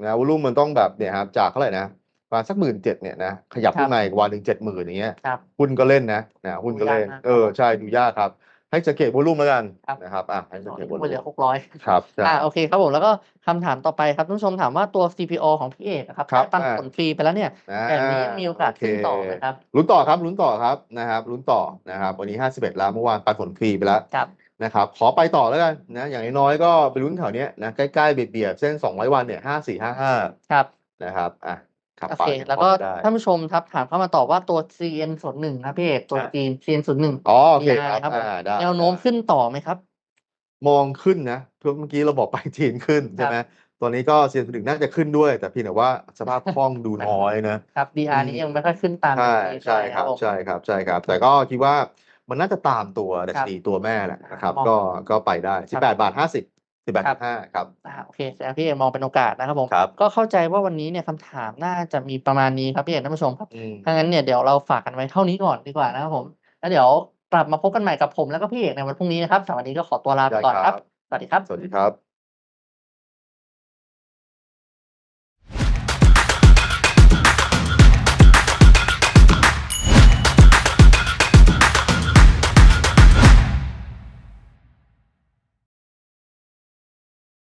[SPEAKER 1] นะวอลลุ่มมันต้องแบบเนี่ยครับจากเท่าไรนะประมาณสัก17,000เนี่ยนะขยับ
[SPEAKER 2] ค
[SPEAKER 1] ขึ้
[SPEAKER 2] รับ
[SPEAKER 1] นมาอีกวันหนึ่ง70,000อย่างเงี้ย
[SPEAKER 2] ครับ
[SPEAKER 1] หุ้นก็เล่นนะนะหุ้น
[SPEAKER 2] ดู
[SPEAKER 1] ก็
[SPEAKER 2] ยาก
[SPEAKER 1] เล่น
[SPEAKER 2] มาก
[SPEAKER 1] เอ
[SPEAKER 2] ครับ
[SPEAKER 1] อ
[SPEAKER 2] ผม
[SPEAKER 1] ใช่ดูยากครับ ให้สังเกตวอลลุ่มแล้วกัน
[SPEAKER 2] ครับ
[SPEAKER 1] นะครับอาให้
[SPEAKER 2] ต
[SPEAKER 1] สัง
[SPEAKER 2] อน
[SPEAKER 1] เกต
[SPEAKER 2] นี้
[SPEAKER 1] วอล
[SPEAKER 2] หุ้นเหลื
[SPEAKER 1] ลุ่
[SPEAKER 2] อ
[SPEAKER 1] ม
[SPEAKER 2] 600
[SPEAKER 1] ครับใช่
[SPEAKER 2] อาโอเคครับผมแล้วก็คำถามต่อไปครับท่านผู้ชมถามว่าตัว CPO ของพี่เอกอะครับ
[SPEAKER 1] ครั
[SPEAKER 2] ได้
[SPEAKER 1] บ
[SPEAKER 2] ปัน
[SPEAKER 1] อา
[SPEAKER 2] ผลฟรีไปแล้วเนี่ย
[SPEAKER 1] อา
[SPEAKER 2] แบบนี้ยังมีโอกาส
[SPEAKER 1] โอเค
[SPEAKER 2] ขึ้นต่อไหมครับ
[SPEAKER 1] ลุ้นต่อครับลุ้นต่อครับนะครับลุ้นต่อนะครับวันนี้ 51 แล้วเมื่อวานปันผลฟรีไปแล้ว
[SPEAKER 2] ครับ
[SPEAKER 1] นะครับขอไปต่อแล้วกันนะอย่างน้อยๆก็ไปลุ้นแถวเนี้ยนะใกล้ๆเบียดๆเส้น 200 วันเนี่ย5455
[SPEAKER 2] ครับ
[SPEAKER 1] นะครับอาขับ
[SPEAKER 2] โอ
[SPEAKER 1] ไป
[SPEAKER 2] เค แล้ว
[SPEAKER 1] พอ
[SPEAKER 2] ก็
[SPEAKER 1] ได้
[SPEAKER 2] ท่านผู้ชมครับถามเข้ามาต่อว่าตัว CN01 ครับพี่เอกตัว
[SPEAKER 1] อา
[SPEAKER 2] จีน CN01
[SPEAKER 1] อ๋อโอเค
[SPEAKER 2] DR
[SPEAKER 1] ครับ
[SPEAKER 2] ครับผม
[SPEAKER 1] อาได้
[SPEAKER 2] แนวโน้ม
[SPEAKER 1] ได้
[SPEAKER 2] ขึ้นต่อไหมครับ
[SPEAKER 1] มองขึ้นนะเพราะเมื่อกี้เราบอกไปจีนขึ้น
[SPEAKER 2] ค
[SPEAKER 1] ใช่
[SPEAKER 2] รับ
[SPEAKER 1] ไหมตอนนี้ก็ CN01 น่าจะขึ้นด้วย แต่เพียงแต่ว่าสภาพคล่องดูน้อยนะ
[SPEAKER 2] ครับ
[SPEAKER 1] อื
[SPEAKER 2] DR
[SPEAKER 1] ม
[SPEAKER 2] นี้ยังไม่ค่อยขึ้นตาม
[SPEAKER 1] ใช่
[SPEAKER 2] ดัชนี
[SPEAKER 1] ใช่
[SPEAKER 2] เท่าไร
[SPEAKER 1] ค
[SPEAKER 2] ค
[SPEAKER 1] รั
[SPEAKER 2] รับบผม
[SPEAKER 1] ใช่ครับใช่ครับ แต่ก็คิดว่ามันน่าจะตามตัวดั
[SPEAKER 2] ค
[SPEAKER 1] ช
[SPEAKER 2] รับ
[SPEAKER 1] นีตัวแม่แหละนะครับ
[SPEAKER 2] มอง
[SPEAKER 1] ก็ก็ไปได้
[SPEAKER 2] ครับ
[SPEAKER 1] 18 บาท 50
[SPEAKER 2] ครับ
[SPEAKER 1] 18.5ครับ
[SPEAKER 2] อาโอเคแสดงพี่เอกมองเป็นโอกาสนะครับผม
[SPEAKER 1] ครับ
[SPEAKER 2] ก็เข้าใจว่าวันนี้เนี่ยคำถามน่าจะมีประมาณนี้ครับพี่เอกท่านผู้ชมครับ
[SPEAKER 1] อืม
[SPEAKER 2] ถ้างั้นเนี่ยเดี๋ยวเราฝากกันไว้เท่านี้ก่อนดีกว่านะครับผมแล้วเดี๋ยวกลับมาพบกันใหม่กับผมแล้วก็พี่เอกในวันพรุ่งนี้นะครับสำหรับวันนี้ก็ขอตัวลาไป
[SPEAKER 1] ได้
[SPEAKER 2] ก่อน
[SPEAKER 1] ค
[SPEAKER 2] ค
[SPEAKER 1] รั
[SPEAKER 2] รับ
[SPEAKER 1] บ
[SPEAKER 2] สวัสดีครับ
[SPEAKER 1] สวัสดีครับ